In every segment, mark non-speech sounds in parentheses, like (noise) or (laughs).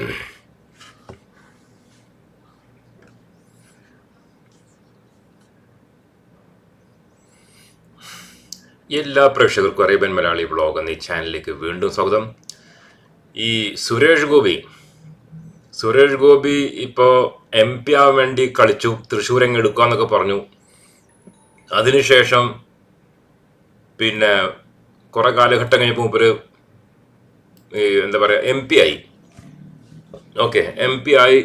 എല്ലാ പ്രേക്ഷകർക്കും Arabian Malayali vlog എന്ന ചാനലിലേക്ക് വീണ്ടും സ്വാഗതം. ഈ സുരേഷ് ഗോപി സുരേഷ് ഗോപി ഇപ്പോൾ എം പി ആവാൻ വേണ്ടി കളിച്ചു തൃശ്ശൂർ എങ്ങ് എടുക്കുക എന്നൊക്കെ പറഞ്ഞു. അതിനുശേഷം പിന്നെ കുറെ കാലഘട്ടം കഴിഞ്ഞപ്പോൾ ഒരു എന്താ പറയുക എം പി ആയി. ഓക്കെ എം പി ആയി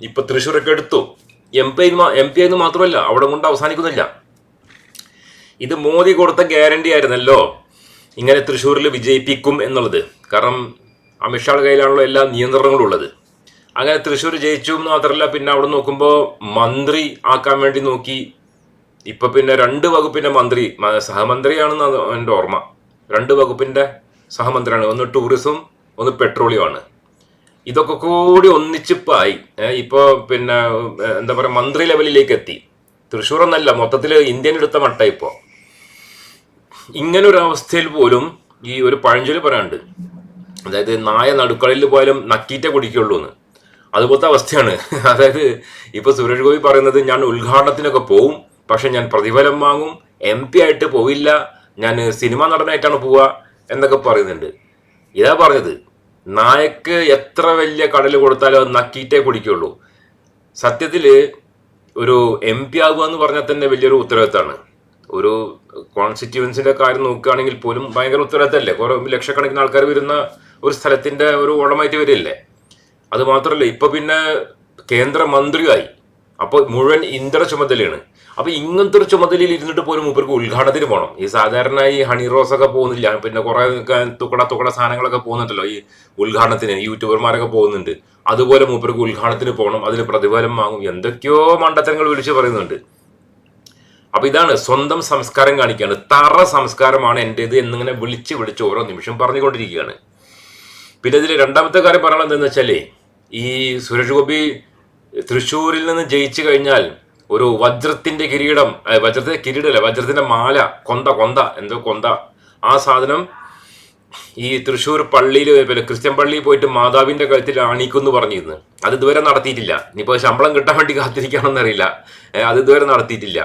ഇപ്പൊ തൃശ്ശൂരൊക്കെ എടുത്തു. എം പി എം പി ആയിരുന്നു മാത്രമല്ല അവിടെ കൊണ്ട് അവസാനിക്കുന്നില്ല. ഇത് മോദി കൊടുത്ത ഗ്യാരണ്ടി ആയിരുന്നല്ലോ ഇങ്ങനെ തൃശ്ശൂരിൽ വിജയിപ്പിക്കും എന്നുള്ളത്. കാരണം അമിത്ഷായുടെ കയ്യിലാണല്ലോ എല്ലാ നിയന്ത്രണങ്ങളും ഉള്ളത്. അങ്ങനെ തൃശ്ശൂർ ജയിച്ചു എന്ന് മാത്രമല്ല പിന്നെ അവിടെ നോക്കുമ്പോൾ മന്ത്രി ആക്കാൻ വേണ്ടി നോക്കി. ഇപ്പൊ പിന്നെ രണ്ട് വകുപ്പിന്റെ മന്ത്രി സഹമന്ത്രിയാണെന്ന് എന്റെ ഓർമ്മ. രണ്ട് വകുപ്പിന്റെ സഹമന്ത്രിയാണ്. ഒന്ന് ടൂറിസം ഒന്ന് പെട്രോളിയം ആണ്. ഇതൊക്കെ കൂടി ഒന്നിച്ചിപ്പായി. ഇപ്പോൾ ഇപ്പൊ പിന്നെ എന്താ പറയാ മന്ത്രി ലെവലിലേക്ക് എത്തി തൃശ്ശൂർ എന്നല്ല മൊത്തത്തിൽ ഇന്ത്യൻ എടുത്ത മട്ട ഇപ്പോ. ഇങ്ങനെ ഒരു അവസ്ഥയിൽ പോലും ഈ ഒരു പഴഞ്ചൊല്ലി പറയാണ്ട് അതായത് നായ നടുക്കളിൽ പോയാലും നക്കീറ്റേ കുടിക്കുള്ളൂ എന്ന് അതുപോലത്തെ അവസ്ഥയാണ്. (laughs) അതായത് ഇപ്പൊ സുരേഷ് ഗോപി പറയുന്നത് ഞാൻ ഉദ്ഘാടനത്തിനൊക്കെ പോവും പക്ഷെ ഞാൻ പ്രതിഫലം വാങ്ങും എം പി ആയിട്ട് പോവില്ല ഞാൻ സിനിമ നടനായിട്ടാണ് പോവുക എന്നൊക്കെ പറയുന്നുണ്ട്. ഇതാ പറഞ്ഞത്. നായക്ക് എത്ര വലിയ കടൽ കൊടുത്താലും അത് നക്കീറ്റേ കുടിക്കുള്ളൂ. സത്യത്തിൽ ഒരു എം പി ആകുക എന്ന് പറഞ്ഞാൽ തന്നെ വലിയൊരു ഉത്തരവാദിത്തമാണ്. ഒരു കോൺസ്റ്റിറ്റ്യുവൻസിന്റെ കാര്യം നോക്കുകയാണെങ്കിൽ പോലും ഭയങ്കര ഉത്തരവാദിത്തമല്ലേ? കുറെ ലക്ഷക്കണക്കിന് ആൾക്കാർ വരുന്ന ഒരു സ്ഥലത്തിന്റെ ഒരു ഓടമായിട്ട് വരില്ലേ? അത് മാത്രമല്ല ഇപ്പൊ പിന്നെ കേന്ദ്രമന്ത്രിയായി. അപ്പോൾ മുഴുവൻ ഇന്ദ്ര ചുമതലയാണ്. അപ്പൊ ഇങ്ങനത്തെ ഒരു ചുമതലയിൽ ഇരുന്നിട്ട് പോലും മൂപ്പർക്ക് ഉദ്ഘാടനത്തിന് പോകണം ഈ സാധാരണ ഈ ഹണി റോസ് ഒക്കെ പോകുന്നില്ല. പിന്നെ കുറെ തുക്കട തുക്കട സാധനങ്ങളൊക്കെ പോകുന്നുണ്ടല്ലോ ഈ ഉദ്ഘാടനത്തിന്. യൂട്യൂബർമാരൊക്കെ പോകുന്നുണ്ട്. അതുപോലെ മൂപ്പർക്ക് ഉദ്ഘാടനത്തിന് പോകണം അതിന് പ്രതിഫലം വാങ്ങും. എന്തൊക്കെയോ മണ്ടത്തരങ്ങൾ വിളിച്ച് പറയുന്നുണ്ട്. അപ്പൊ ഇതാണ് സ്വന്തം സംസ്കാരം കാണിക്കുകയാണ് തറ സംസ്കാരമാണ് എന്റെത് എന്നിങ്ങനെ വിളിച്ച് വിളിച്ച് ഓരോ നിമിഷം പറഞ്ഞുകൊണ്ടിരിക്കുകയാണ്. പിന്നെ ഇതിൽ രണ്ടാമത്തെ കാര്യം പറയാനുള്ളത് എന്താണെന്ന് വെച്ചാലേ ഈ സുരേഷ് ഗോപി തൃശ്ശൂരിൽ നിന്ന് ജയിച്ചു കഴിഞ്ഞാൽ ഒരു വജ്രത്തിന്റെ കിരീടം വജ്രത്തിന്റെ കിരീടമല്ല വജ്രത്തിന്റെ മാല കൊന്ത കൊന്ത എന്തോ കൊന്ത. ആ സാധനം ഈ തൃശ്ശൂർ പള്ളിയിൽ പിന്നെ ക്രിസ്ത്യൻ പള്ളിയിൽ പോയിട്ട് മാതാവിന്റെ കഴുത്തിൽ ആണിക്കുമെന്ന് പറഞ്ഞിരുന്നു. അത് ഇതുവരെ നടത്തിയിട്ടില്ല. ഇനിയിപ്പോ ശമ്പളം കിട്ടാൻ വേണ്ടി കാത്തിരിക്കണമെന്നറിയില്ല അറിയില്ല. അത് ഇതുവരെ നടത്തിയിട്ടില്ല.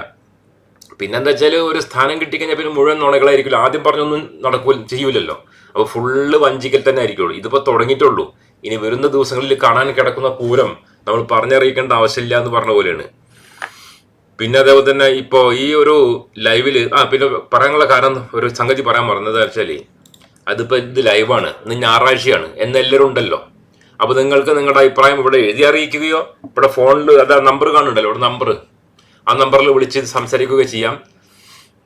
പിന്നെന്താ വെച്ചാൽ ഒരു സ്ഥാനം കിട്ടിക്കഴിഞ്ഞാൽ പിന്നെ മുഴുവൻ നുണകളായിരിക്കില്ല ആദ്യം പറഞ്ഞൊന്നും നടക്കൂ ചെയ്യൂലല്ലോ. അപ്പോൾ ഫുള്ള് വഞ്ചിക്കൽ തന്നെ ആയിരിക്കുള്ളൂ. ഇതിപ്പോൾ തുടങ്ങിയിട്ടുള്ളൂ. ഇനി വരുന്ന ദിവസങ്ങളിൽ കാണാൻ കിടക്കുന്ന പൂരം നമ്മൾ പറഞ്ഞറിയിക്കേണ്ട ആവശ്യമില്ല എന്ന് പറഞ്ഞ പോലെയാണ്. പിന്നെ അതേപോലെ തന്നെ ഇപ്പോൾ ഈ ഒരു ലൈവിൽ ആ പിന്നെ പറയാനുള്ള കാരണം ഒരു സംഗതി പറയാൻ പറഞ്ഞത് വെച്ചാൽ അതിപ്പോൾ ഇത് ലൈവാണ് ഇന്ന് ഞായറാഴ്ചയാണ് എന്നെല്ലാവരും ഉണ്ടല്ലോ. അപ്പോൾ നിങ്ങൾക്ക് നിങ്ങളുടെ അഭിപ്രായം ഇവിടെ എഴുതി അറിയിക്കുകയോ ഇവിടെ ഫോണിൽ അതാ നമ്പർ കാണുന്നുണ്ടല്ലോ ഇവിടെ നമ്പർ ആ നമ്പറിൽ വിളിച്ച് സംസാരിക്കുകയോ ചെയ്യാം.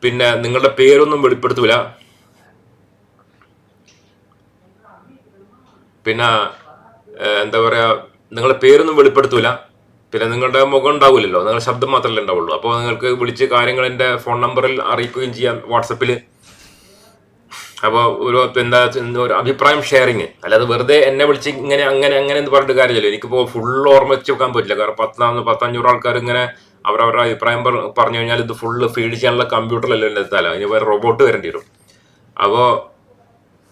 പിന്നെ നിങ്ങളുടെ പേരൊന്നും വെളിപ്പെടുത്തൂല. പിന്നെ എന്താ പറയാ നിങ്ങളുടെ പേരൊന്നും വെളിപ്പെടുത്തൂല. പിന്നെ നിങ്ങളുടെ മുഖം ഉണ്ടാവില്ലല്ലോ. നിങ്ങളുടെ ശബ്ദം മാത്രമല്ലേ ഉണ്ടാവുള്ളൂ. അപ്പോൾ നിങ്ങൾക്ക് വിളിച്ച് കാര്യങ്ങൾ എന്റെ ഫോൺ നമ്പറിൽ അറിയിക്കുകയും ചെയ്യാം വാട്സപ്പിൽ അപ്പോൾ ഒരു എന്താ ഒരു അഭിപ്രായം ഷെയറിങ്. അല്ലാതെ വെറുതെ എന്നെ വിളിച്ച് ഇങ്ങനെ അങ്ങനെ അങ്ങനെ എന്ന് പറഞ്ഞിട്ട് കാര്യമില്ലല്ലോ എനിക്കിപ്പോൾ ഫുൾ ഓർമ്മ വെച്ച് വെക്കാൻ പറ്റില്ല. കാരണം പത്താം പത്തഞ്ഞൂറ് ആൾക്കാർ ഇങ്ങനെ അവരവരുടെ അഭിപ്രായം പറ- പറഞ്ഞു കഴിഞ്ഞാൽ ഇത് ഫുള്ള് ഫീഡ് ചെയ്യാനുള്ള കമ്പ്യൂട്ടറിലല്ലോ എന്റെ സ്ഥലം ഇനി വേറെ റോബോട്ട് വരേണ്ടി വരും. അപ്പോൾ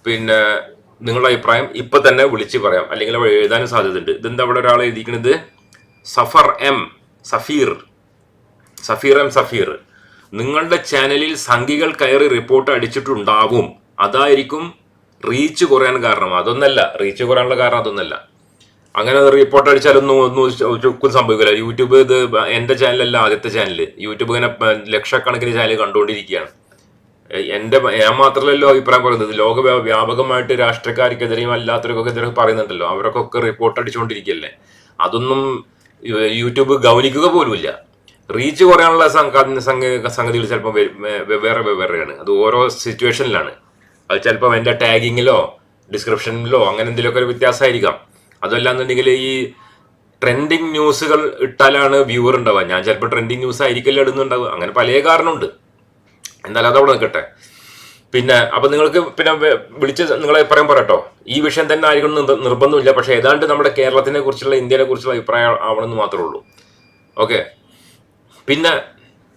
പിന്നെ നിങ്ങളുടെ അഭിപ്രായം ഇപ്പം തന്നെ വിളിച്ച് പറയാം. അല്ലെങ്കിൽ എഴുതാനും സാധ്യതയുണ്ട്. ഇതെന്താ അവിടെ ഒരാൾ എഴുതിക്കുന്നത് സഫർ എം സഫീർ. സഫീർ എം സഫീർ. നിങ്ങളുടെ ചാനലിൽ സംഖികൾ കയറി റിപ്പോർട്ട് അടിച്ചിട്ടുണ്ടാകും. അതായിരിക്കും റീച്ച് കുറയാൻ കാരണം. അതൊന്നല്ല റീച്ച് കുറയാനുള്ള കാരണം അതൊന്നല്ല. അങ്ങനെ റിപ്പോർട്ട് അടിച്ചാലൊന്നും ഒന്നും ചുക്കും സംഭവിക്കില്ല. യൂട്യൂബ് ഇത് എന്റെ ചാനലല്ല ആദ്യത്തെ ചാനൽ. യൂട്യൂബ് ഇങ്ങനെ ലക്ഷക്കണക്കിന് ചാനൽ കണ്ടുകൊണ്ടിരിക്കുകയാണ്. എന്റെ ഞാൻ മാത്രമല്ലല്ലോ അഭിപ്രായം പറയുന്നത്. ലോക വ്യാ- വ്യാപകമായിട്ട് രാഷ്ട്രീയക്കാർക്കെതിരെയും അല്ലാത്തവർക്കൊക്കെ എതിരെ പറയുന്നുണ്ടല്ലോ. അവരൊക്കെ റിപ്പോർട്ട് അടിച്ചുകൊണ്ടിരിക്കുകയല്ലേ. അതൊന്നും യൂട്യൂബ് ഗൗനിക്കുക പോലുമില്ല. റീച്ച് കുറയാനുള്ള സംഗ- സംഗ- സംഗതികൾ ചിലപ്പോൾ വെവ്വേറെ വെവ്വേറെയാണ് അത് ഓരോ സിറ്റുവേഷനിലാണ് അത് ചിലപ്പോൾ എന്റെ ടാഗിങ്ങിലോ ഡിസ്ക്രിപ്ഷനിലോ അങ്ങനെ എന്തെങ്കിലുമൊക്കെ ഒരു വ്യത്യാസമായിരിക്കാം. അതല്ലാന്നുണ്ടെങ്കിൽ ഈ ട്രെൻഡിങ് ന്യൂസുകൾ ഇട്ടാലാണ് വ്യൂവർ ഉണ്ടാവുക. ഞാൻ ചിലപ്പോൾ ട്രെൻഡിങ് ന്യൂസ് ആയിരിക്കില്ല ഇടുന്നുണ്ടാവുക. അങ്ങനെ പല കാരണമുണ്ട്. എന്നാലും അതവിടെ നിൽക്കട്ടെ. പിന്നെ അപ്പൊ നിങ്ങൾക്ക് പിന്നെ വിളിച്ച് നിങ്ങളെ അഭിപ്രായം പറയട്ടോ. ഈ വിഷയം തന്നെ ആയിരിക്കണം നിർബന്ധമില്ല. പക്ഷെ ഏതാണ്ട് നമ്മുടെ കേരളത്തിനെ കുറിച്ചുള്ള ഇന്ത്യനെ കുറിച്ചുള്ള അഭിപ്രായം ആവണമെന്ന് മാത്രമേ ഉള്ളൂ. ഓക്കെ? പിന്നെ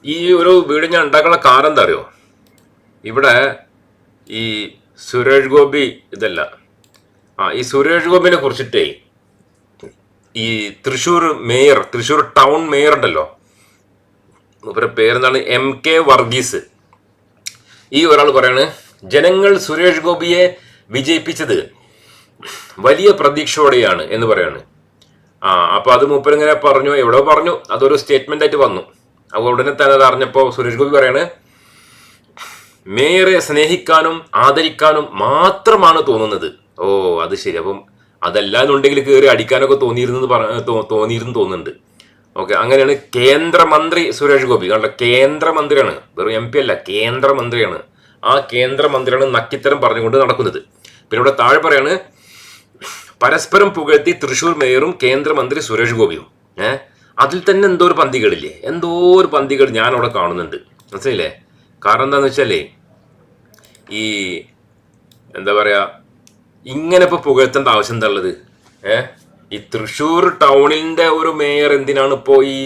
ഈ ഒരു വീട് ഞാൻ ഉണ്ടാക്കാനുള്ള കാരണം എന്താ അറിയോ? ഇവിടെ ഈ സുരേഷ് ഗോപി ഇതല്ല. ആ ഈ സുരേഷ് ഗോപിനെ കുറിച്ചിട്ടേ ഈ Thrissur mayor Thrissur town mayor ഉണ്ടല്ലോ. ഇവരുടെ പേരെന്താണ്? M K Varghese. ഈ ഒരാൾ പറയാണ് ജനങ്ങൾ സുരേഷ് ഗോപിയെ വിജയിപ്പിച്ചത് വലിയ പ്രതീക്ഷയോടെയാണ് എന്ന് പറയാണ്. ആ അപ്പൊ അത് മൂപ്പരിങ്ങനെ പറഞ്ഞു എവിടെ പറഞ്ഞു അതൊരു സ്റ്റേറ്റ്മെന്റ് ആയിട്ട് വന്നു. അപ്പോൾ ഉടനെ തന്നെ അത് അറിഞ്ഞപ്പോ സുരേഷ് ഗോപി പറയാണ് മേയറെ സ്നേഹിക്കാനും ആദരിക്കാനും മാത്രമാണ് തോന്നുന്നത്. ഓ അത് ശരി. അപ്പം അതല്ലാന്നുണ്ടെങ്കിൽ കയറി അടിക്കാനൊക്കെ തോന്നിയിരുന്നു തോന്നിയിരുന്നു തോന്നുന്നുണ്ട്. ഓക്കെ അങ്ങനെയാണ് കേന്ദ്രമന്ത്രി സുരേഷ് ഗോപി. കണ്ടോ കേന്ദ്രമന്ത്രിയാണ്. വെറും എം പി അല്ല കേന്ദ്രമന്ത്രിയാണ്. ആ കേന്ദ്രമന്ത്രിയാണ് നക്കിത്തരം പറഞ്ഞുകൊണ്ട് നടക്കുന്നത്. പിന്നെ ഇവിടെ താഴെ പറയാണ് പരസ്പരം പുകഴ്ത്തി തൃശൂർ മേയറും കേന്ദ്രമന്ത്രി സുരേഷ് ഗോപിയും. ഏഹ് അതിൽ തന്നെ എന്തോ ഒരു പന്തികളില്ലേ എന്തോ ഒരു പന്തികൾ ഞാൻ അവിടെ കാണുന്നുണ്ട്. മനസ്സിലായില്ലേ? കാരണം എന്താണെന്ന് വെച്ചാലേ ഈ എന്താ പറയുക ഇങ്ങനെ ഇപ്പോൾ പുകഴ്ത്തേണ്ട ആവശ്യം എന്താ ഉള്ളത്? ഏ? ഈ തൃശ്ശൂർ ടൗണിന്റെ ഒരു മേയർ എന്തിനാണ് ഇപ്പോ ഈ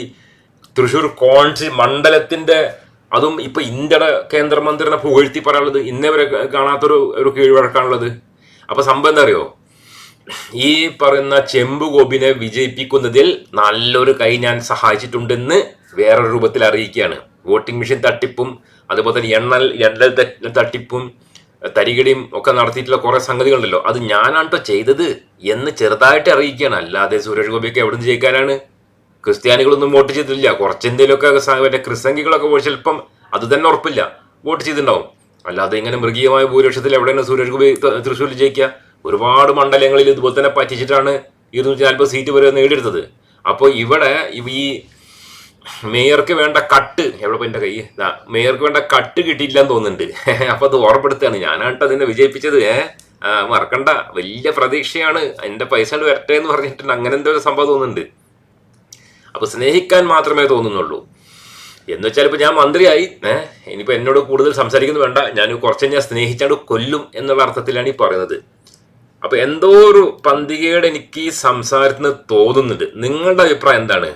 തൃശ്ശൂർ കോൺസി മണ്ഡലത്തിന്റെ അതും ഇപ്പൊ ഇന്ത്യയുടെ കേന്ദ്രമന്ത്രിനെ പുകഴ്ത്തി പറയാനുള്ളത് ഇന്നേ വരെ കാണാത്തൊരു ഒരു കീഴ്വഴക്കാണുള്ളത്. അപ്പൊ സംഭവം എന്താ അറിയോ? ഈ പറയുന്ന ചെമ്പ് ഗോപിനെ വിജയിപ്പിക്കുന്നതിൽ നല്ലൊരു കൈ ഞാൻ സഹായിച്ചിട്ടുണ്ടെന്ന് വേറൊരു രൂപത്തിൽ അറിയിക്കുകയാണ്. വോട്ടിംഗ് മെഷീൻ തട്ടിപ്പും അതുപോലെ തന്നെ എണ്ണൽ എണ്ണൽ തട്ടിപ്പും തരികടിയും ഒക്കെ നടത്തിയിട്ടുള്ള കുറേ സംഗതികളുണ്ടല്ലോ. അത് ഞാനാണ് ട്ടോ ചെയ്തത് എന്ന് ചെറുതായിട്ട് അറിയിക്കുകയാണ്. അല്ലാതെ സുരേഷ് ഗോപിയൊക്കെ എവിടെ നിന്ന് ജയിക്കാനാണ്? ക്രിസ്ത്യാനികളൊന്നും വോട്ട് ചെയ്തിട്ടില്ല. കുറച്ചെന്തെങ്കിലുമൊക്കെ എന്തെങ്കിലുമൊക്കെ മറ്റേ വോട്ട് ചിലപ്പം അത് തന്നെ ഉറപ്പില്ല. വോട്ട് ചെയ്തിട്ടുണ്ടാവും. അല്ലാതെ ഇങ്ങനെ മൃഗീയമായ ഭൂരിപക്ഷത്തിൽ എവിടെയാണ് സുരേഷ് ഗോപി തൃശ്ശൂരിൽ ജയിക്കുക? ഒരുപാട് മണ്ഡലങ്ങളിൽ ഇതുപോലെ തന്നെ പറ്റിച്ചിട്ടാണ് ഇരുന്നൂറ്റി നാൽപ്പത് സീറ്റ് വരെ നേടിയെടുത്തത്. അപ്പോൾ ഇവിടെ ഈ മേയർക്ക് വേണ്ട കട്ട്. എവിടെ പോയി എന്റെ കൈ? മേയർക്ക് വേണ്ട കട്ട് കിട്ടിയില്ലെന്ന് തോന്നുന്നുണ്ട്. (laughs) അപ്പൊ അത് ഓർമ്മപ്പെടുത്തുകയാണ്. ഞാനാണ് അതിനെ വിജയിപ്പിച്ചത്. ഏഹ് മറക്കണ്ട. വലിയ പ്രതീക്ഷയാണ്. എന്റെ പൈസ വരട്ടെ എന്ന് പറഞ്ഞിട്ടുണ്ട് അങ്ങനെ എന്തോ ഒരു സംഭവം തോന്നുന്നുണ്ട്. അപ്പൊ സ്നേഹിക്കാൻ മാത്രമേ തോന്നുന്നുള്ളൂ. എന്ന് വെച്ചാൽ ഇപ്പൊ ഞാൻ മന്ത്രിയായി. ഏഹ് ഇനിയിപ്പോ എന്നോട് കൂടുതൽ സംസാരിക്കുന്നത് വേണ്ട. ഞാൻ കുറച്ച് ഞാൻ സ്നേഹിച്ചാണ്ട് കൊല്ലും എന്നുള്ള അർത്ഥത്തിലാണ് ഈ പറയുന്നത്. അപ്പൊ എന്തോ ഒരു പന്തികയുടെ എനിക്ക് ഈ സംസാരത്തിന് തോന്നുന്നുണ്ട്. നിങ്ങളുടെ അഭിപ്രായം എന്താണ്?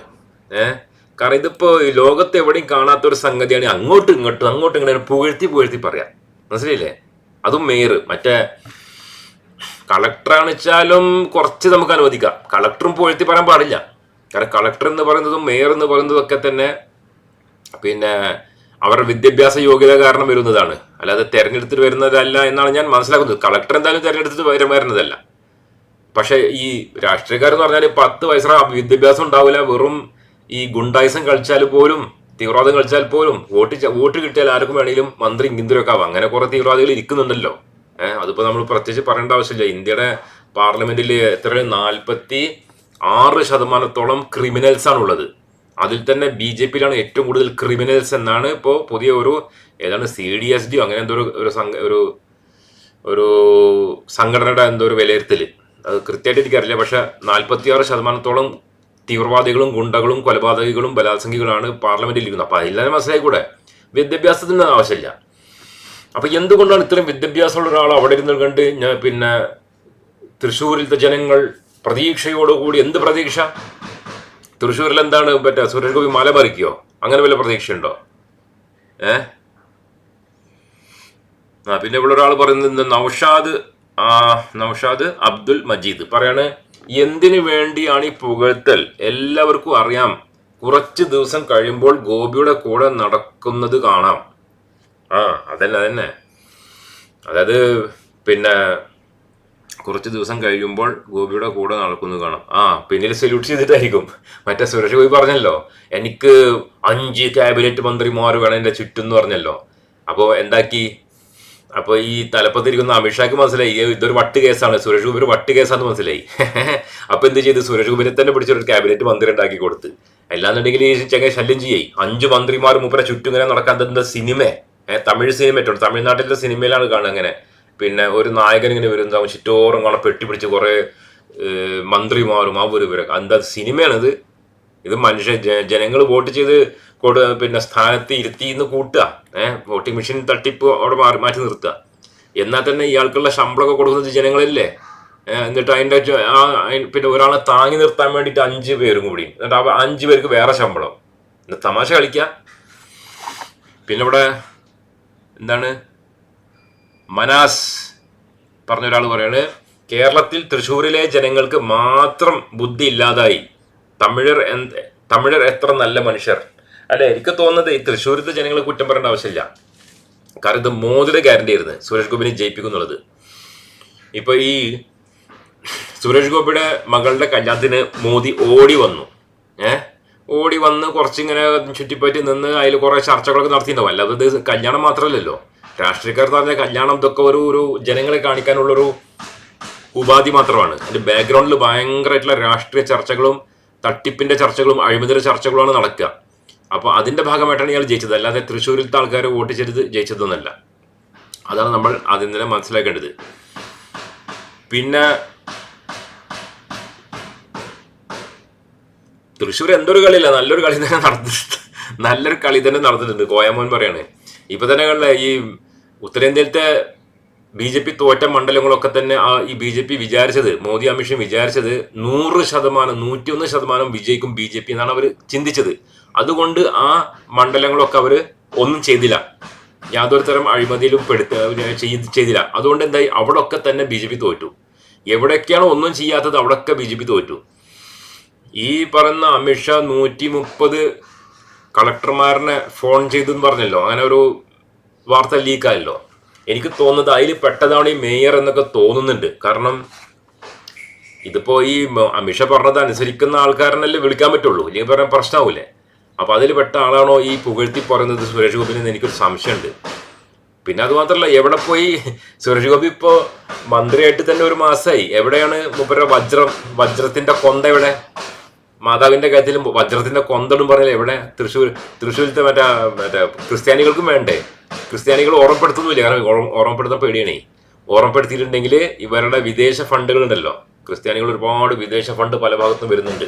ഏഹ് കാരണം ഇതിപ്പോ ലോകത്ത് എവിടെയും കാണാത്ത ഒരു സംഗതിയാണ് അങ്ങോട്ടും ഇങ്ങോട്ടും അങ്ങോട്ടും ഇങ്ങോട്ടും പുകഴ്ത്തി പുകഴ്ത്തി പറയാം. മനസ്സിലായില്ലേ? അതും മേയർ മറ്റേ കളക്ടറാണ് വെച്ചാലും കുറച്ച് നമുക്ക് അനുവദിക്കാം. കളക്ടറും പുകഴ്ത്തി പറയാൻ പാടില്ല. കാരണം കളക്ടർ എന്ന് പറയുന്നതും മേയർ എന്ന് പറയുന്നതും ഒക്കെ തന്നെ പിന്നെ അവരുടെ വിദ്യാഭ്യാസ യോഗ്യത കാരണം വരുന്നതാണ്. അല്ലാതെ തെരഞ്ഞെടുത്തിട്ട് വരുന്നതല്ല എന്നാണ് ഞാൻ മനസ്സിലാക്കുന്നത്. കളക്ടർ എന്തായാലും തെരഞ്ഞെടുത്തിട്ട് വരും വരുന്നതല്ല. പക്ഷെ ഈ രാഷ്ട്രീയക്കാരെന്ന് പറഞ്ഞാൽ പത്ത് വയസ്സറ വിദ്യാഭ്യാസം ഉണ്ടാവില്ല. വെറും ഈ ഗുണ്ടായിസം കളിച്ചാൽ പോലും തീവ്രവാദം കളിച്ചാൽ പോലും വോട്ട് വോട്ട് കിട്ടിയാൽ ആർക്കും വേണമെങ്കിലും മന്ത്രി ഇന്ദ്രയൊക്കെ ആവാം. അങ്ങനെ കുറെ തീവ്രവാദികൾ ഇരിക്കുന്നുണ്ടല്ലോ. ഏഹ് അതിപ്പോ നമ്മൾ പ്രത്യേകിച്ച് പറയേണ്ട ആവശ്യമില്ല. ഇന്ത്യയുടെ പാർലമെന്റിൽ എത്ര നാൽപ്പത്തി ആറ് ശതമാനത്തോളം ക്രിമിനൽസ് ആണ് ഉള്ളത്. അതിൽ തന്നെ ബി ജെ പിയിലാണ് ഏറ്റവും കൂടുതൽ ക്രിമിനൽസ് എന്നാണ് ഇപ്പോൾ പുതിയ ഒരു ഏതാണ് സി ഡി എസ് ഡി അങ്ങനെ എന്തോ ഒരു ഒരു സംഘ- ഒരു ഒരു സംഘടനയുടെ എന്തോ ഒരു വിലയിരുത്തൽ അത് കൃത്യമായിട്ട് എനിക്കറിയില്ല. പക്ഷെ നാൽപ്പത്തി ആറ് ശതമാനത്തോളം തീവ്രവാദികളും ഗുണ്ടകളും കൊലപാതകികളും ബലാത്സംഗികളാണ് പാർലമെന്റിൽ ഇരിക്കുന്നത്. അപ്പൊ അതിൽ മനസ്സിലായി മനസ്സിലായിക്കൂടെ വിദ്യാഭ്യാസത്തിന് ആവശ്യമില്ല. അപ്പൊ എന്തുകൊണ്ടാണ് ഇത്രയും വിദ്യാഭ്യാസമുള്ള ഒരാൾ അവിടെ ഇരുന്ന് കണ്ട് ഞാൻ പിന്നെ തൃശ്ശൂരിലത്തെ ജനങ്ങൾ പ്രതീക്ഷയോടുകൂടി എന്ത് പ്രതീക്ഷ? തൃശ്ശൂരിൽ എന്താണ് മറ്റേ സുരേഷ് ഗോപി മല മറിക്കോ അങ്ങനെ വല്ല പ്രതീക്ഷയുണ്ടോ? ഏ? ആ പിന്നെ ഇവിടെ ഒരാൾ പറയുന്നത് നൗഷാദ് നൗഷാദ് അബ്ദുൽ മജീദ്. പറയാണ് എന്തിനു വേണ്ടിയാണ് ഈ പുകഴ്ത്തൽ? എല്ലാവർക്കും അറിയാം. കുറച്ച് ദിവസം കഴിയുമ്പോൾ ഗോപിയുടെ കൂടെ നടക്കുന്നത് കാണാം. ആ അതന്നെ അതന്നെ. അതായത് പിന്നെ കുറച്ച് ദിവസം കഴിയുമ്പോൾ ഗോപിയുടെ കൂടെ നടക്കുന്നത് കാണാം. ആ പിന്നിൽ സല്യൂട്ട് ചെയ്തിട്ടായിരിക്കും. മറ്റേ സുരേഷ് ഗോപി പറഞ്ഞല്ലോ എനിക്ക് അഞ്ച് ക്യാബിനറ്റ് മന്ത്രിമാർ വേണം എന്റെ ചുറ്റും എന്ന് പറഞ്ഞല്ലോ. അപ്പോൾ എന്താക്കി? അപ്പൊ ഈ തലപ്പത്തിരിക്കുന്ന അമിത്ഷാക്ക് മനസ്സിലായി. ഇതൊരു വട്ട് കേസാണ്. സുരേഷ് ഗോപി ഒരു വട്ട് കേസാന്ന് മനസ്സിലായി. (laughs) അപ്പൊ എന്ത് ചെയ്ത്? സുരേഷ് ഗോപിനെ തന്നെ പിടിച്ചൊരു ക്യാബിനറ്റ് മന്ത്രി ഉണ്ടാക്കി കൊടുത്ത്. അല്ലാന്നുണ്ടെങ്കിൽ ഈ ചെങ്ങ ശല്യം ചെയ്യായി അഞ്ച് മന്ത്രിമാർ മുപ്പര ചുറ്റും ഇങ്ങനെ നടക്കാൻ എന്താ സിനിമ തമിഴ് സിനിമ തമിഴ്നാട്ടിലെ സിനിമയിലാണ് കാണുക അങ്ങനെ. പിന്നെ ഒരു നായകൻ ഇങ്ങനെ വരുന്നതാവും ചുറ്റോറും കാണാൻ പെട്ടി പിടിച്ച് കുറെ മന്ത്രിമാരും ആ ഒരു ഇവരൊക്കെ. എന്താ സിനിമയാണിത്? ഇത് മനുഷ്യ ജനങ്ങൾ വോട്ട് ചെയ്ത് കൊടു പിന്നെ സ്ഥാനത്ത് ഇരുത്തി എന്ന് കൂട്ടുക. ഏഹ് വോട്ടിംഗ് മെഷീൻ തട്ടിപ്പ് അവിടെ മാറി മാറ്റി നിർത്തുക. എന്നാൽ തന്നെ ഇയാൾക്കുള്ള ശമ്പളമൊക്കെ കൊടുക്കുന്നത് ജനങ്ങളല്ലേ? എന്നിട്ട് അതിന്റെ ആ പിന്നെ ഒരാളെ താങ്ങി നിർത്താൻ വേണ്ടിയിട്ട് അഞ്ച് പേരും കൂടി. എന്നിട്ട് ആ അഞ്ച് പേർക്ക് വേറെ ശമ്പളം. തമാശ കളിക്കുക പിന്നെ ഇവിടെ എന്താണ്? മനാസ് പറഞ്ഞ ഒരാൾ പറയാണ് കേരളത്തിൽ തൃശ്ശൂരിലെ ജനങ്ങൾക്ക് മാത്രം ബുദ്ധി ഇല്ലാതായി. തമിഴർ എന്ത് തമിഴർ എത്ര നല്ല മനുഷ്യർ. അല്ലെ എനിക്ക് തോന്നുന്നത് ഈ തൃശ്ശൂരത്തെ ജനങ്ങളെ കുറ്റം പറയേണ്ട ആവശ്യമില്ല. കാരണം ഇത് മോദിയുടെ ഗ്യാരണ്ടി ആയിരുന്നു. സുരേഷ് ഗോപിനെ ജയിപ്പിക്കും എന്നുള്ളത്. ഇപ്പൊ ഈ സുരേഷ് ഗോപിയുടെ മകളുടെ കല്യാണത്തിന് മോദി ഓടി വന്നു. ഏഹ് ഓടി വന്ന് കുറച്ചിങ്ങനെ ചുറ്റിപ്പറ്റി നിന്ന് അതിൽ കുറെ ചർച്ചകളൊക്കെ നടത്തിയിട്ടുണ്ടാവും. അല്ലാതെ ഇത് കല്യാണം മാത്രമല്ലല്ലോ. രാഷ്ട്രീയക്കാർ പറഞ്ഞ കല്യാണം ഇതൊക്കെ ഒരു ഒരു ജനങ്ങളെ കാണിക്കാനുള്ളൊരു ഉപാധി മാത്രമാണ്. അതിന്റെ ബാക്ക്ഗ്രൗണ്ടിൽ ഭയങ്കരമായിട്ടുള്ള രാഷ്ട്രീയ ചർച്ചകളും തട്ടിപ്പിന്റെ ചർച്ചകളും അഴിമതിയുടെ ചർച്ചകളുമാണ് നടക്കുക. അപ്പോൾ അതിന്റെ ഭാഗമായിട്ടാണ് ഇയാൾ ജയിച്ചത്. അല്ലാതെ തൃശ്ശൂരിലത്തെ ആൾക്കാർ വോട്ട് ചെയ്ത് ജയിച്ചതൊന്നല്ല. അതാണ് നമ്മൾ ആദ്യം തന്നെ മനസ്സിലാക്കേണ്ടത്. പിന്നെ തൃശ്ശൂർ എന്തൊരു കളിയില്ല നല്ലൊരു കളി തന്നെ നടത്തി നല്ലൊരു കളി തന്നെ നടന്നിട്ടുണ്ട്. കോയമോൻ പറയാണ്. ഇപ്പൊ തന്നെ കണ്ട ഈ ഉത്തരേന്ത്യയിലത്തെ ബി ജെ പി തോറ്റ മണ്ഡലങ്ങളൊക്കെ തന്നെ ആ ഈ ബി ജെ പി വിചാരിച്ചത് മോദി അമിഷൻ വിചാരിച്ചത് നൂറ് ശതമാനം നൂറ്റിയൊന്ന് ശതമാനം വിജയിക്കും ബി ജെ പി എന്നാണ് അവർ ചിന്തിച്ചത്. അതുകൊണ്ട് ആ മണ്ഡലങ്ങളൊക്കെ അവർ ഒന്നും ചെയ്തില്ല. യാതൊരു തരം അഴിമതിയിലും പെടുത്ത ചെയ്ത് ചെയ്തില്ല. അതുകൊണ്ട് എന്തായി? അവിടെ ഒക്കെ തന്നെ ബി ജെ പി തോറ്റു. എവിടെയൊക്കെയാണോ ഒന്നും ചെയ്യാത്തത് അവിടെയൊക്കെ ബി ജെ പി തോറ്റു. ഈ പറയുന്ന അമിത്ഷാ നൂറ്റി മുപ്പത് കളക്ടർമാരനെ ഫോൺ ചെയ്തെന്ന് പറഞ്ഞല്ലോ. അങ്ങനെ ഒരു വാർത്ത ലീക്കായല്ലോ എനിക്ക് തോന്നുന്നത് അതിൽ പെട്ടതാണ് ഈ മേയർ എന്നൊക്കെ തോന്നുന്നുണ്ട്. കാരണം ഇതിപ്പോ ഈ അമിഷ പറഞ്ഞത് അനുസരിക്കുന്ന ആൾക്കാരനല്ലേ വിളിക്കാൻ പറ്റുള്ളൂ. ഇല്ലെങ്കിൽ പറയാൻ പ്രശ്നമാവൂലേ അപ്പൊ അതിൽ പെട്ട ആളാണോ ഈ പുകഴ്ത്തി പറയുന്നത് സുരേഷ് ഗോപിന് എന്ന് എനിക്കൊരു സംശയമുണ്ട്. പിന്നെ അത് മാത്രമല്ല എവിടെ പോയി സുരേഷ് ഗോപി ഇപ്പോ മന്ത്രിയായിട്ട് തന്നെ ഒരു മാസമായി എവിടെയാണ് മുപ്പര വജ്രം വജ്രത്തിന്റെ കൊന്ത എവിടെ മാതാവിന്റെ കാര്യത്തിലും വജ്രത്തിന്റെ കൊന്തടും പറഞ്ഞില്ല? എവിടെ? തൃശ്ശൂർ തൃശ്ശൂരിലത്തെ മറ്റേ മറ്റേ ക്രിസ്ത്യാനികൾക്കും വേണ്ടേ? ക്രിസ്ത്യാനികൾ ഓർമ്മപ്പെടുത്തുന്നില്ല കാരണം ഓർമ്മ- ഓർമ്മപ്പെടുത്താൻ പേടിയാണേ. ഓർമ്മപ്പെടുത്തിയിട്ടുണ്ടെങ്കിൽ ഇവരുടെ വിദേശ ഫണ്ടുകൾ ഉണ്ടല്ലോ. ക്രിസ്ത്യാനികൾ ഒരുപാട് വിദേശ ഫണ്ട് പല ഭാഗത്തും വരുന്നുണ്ട്.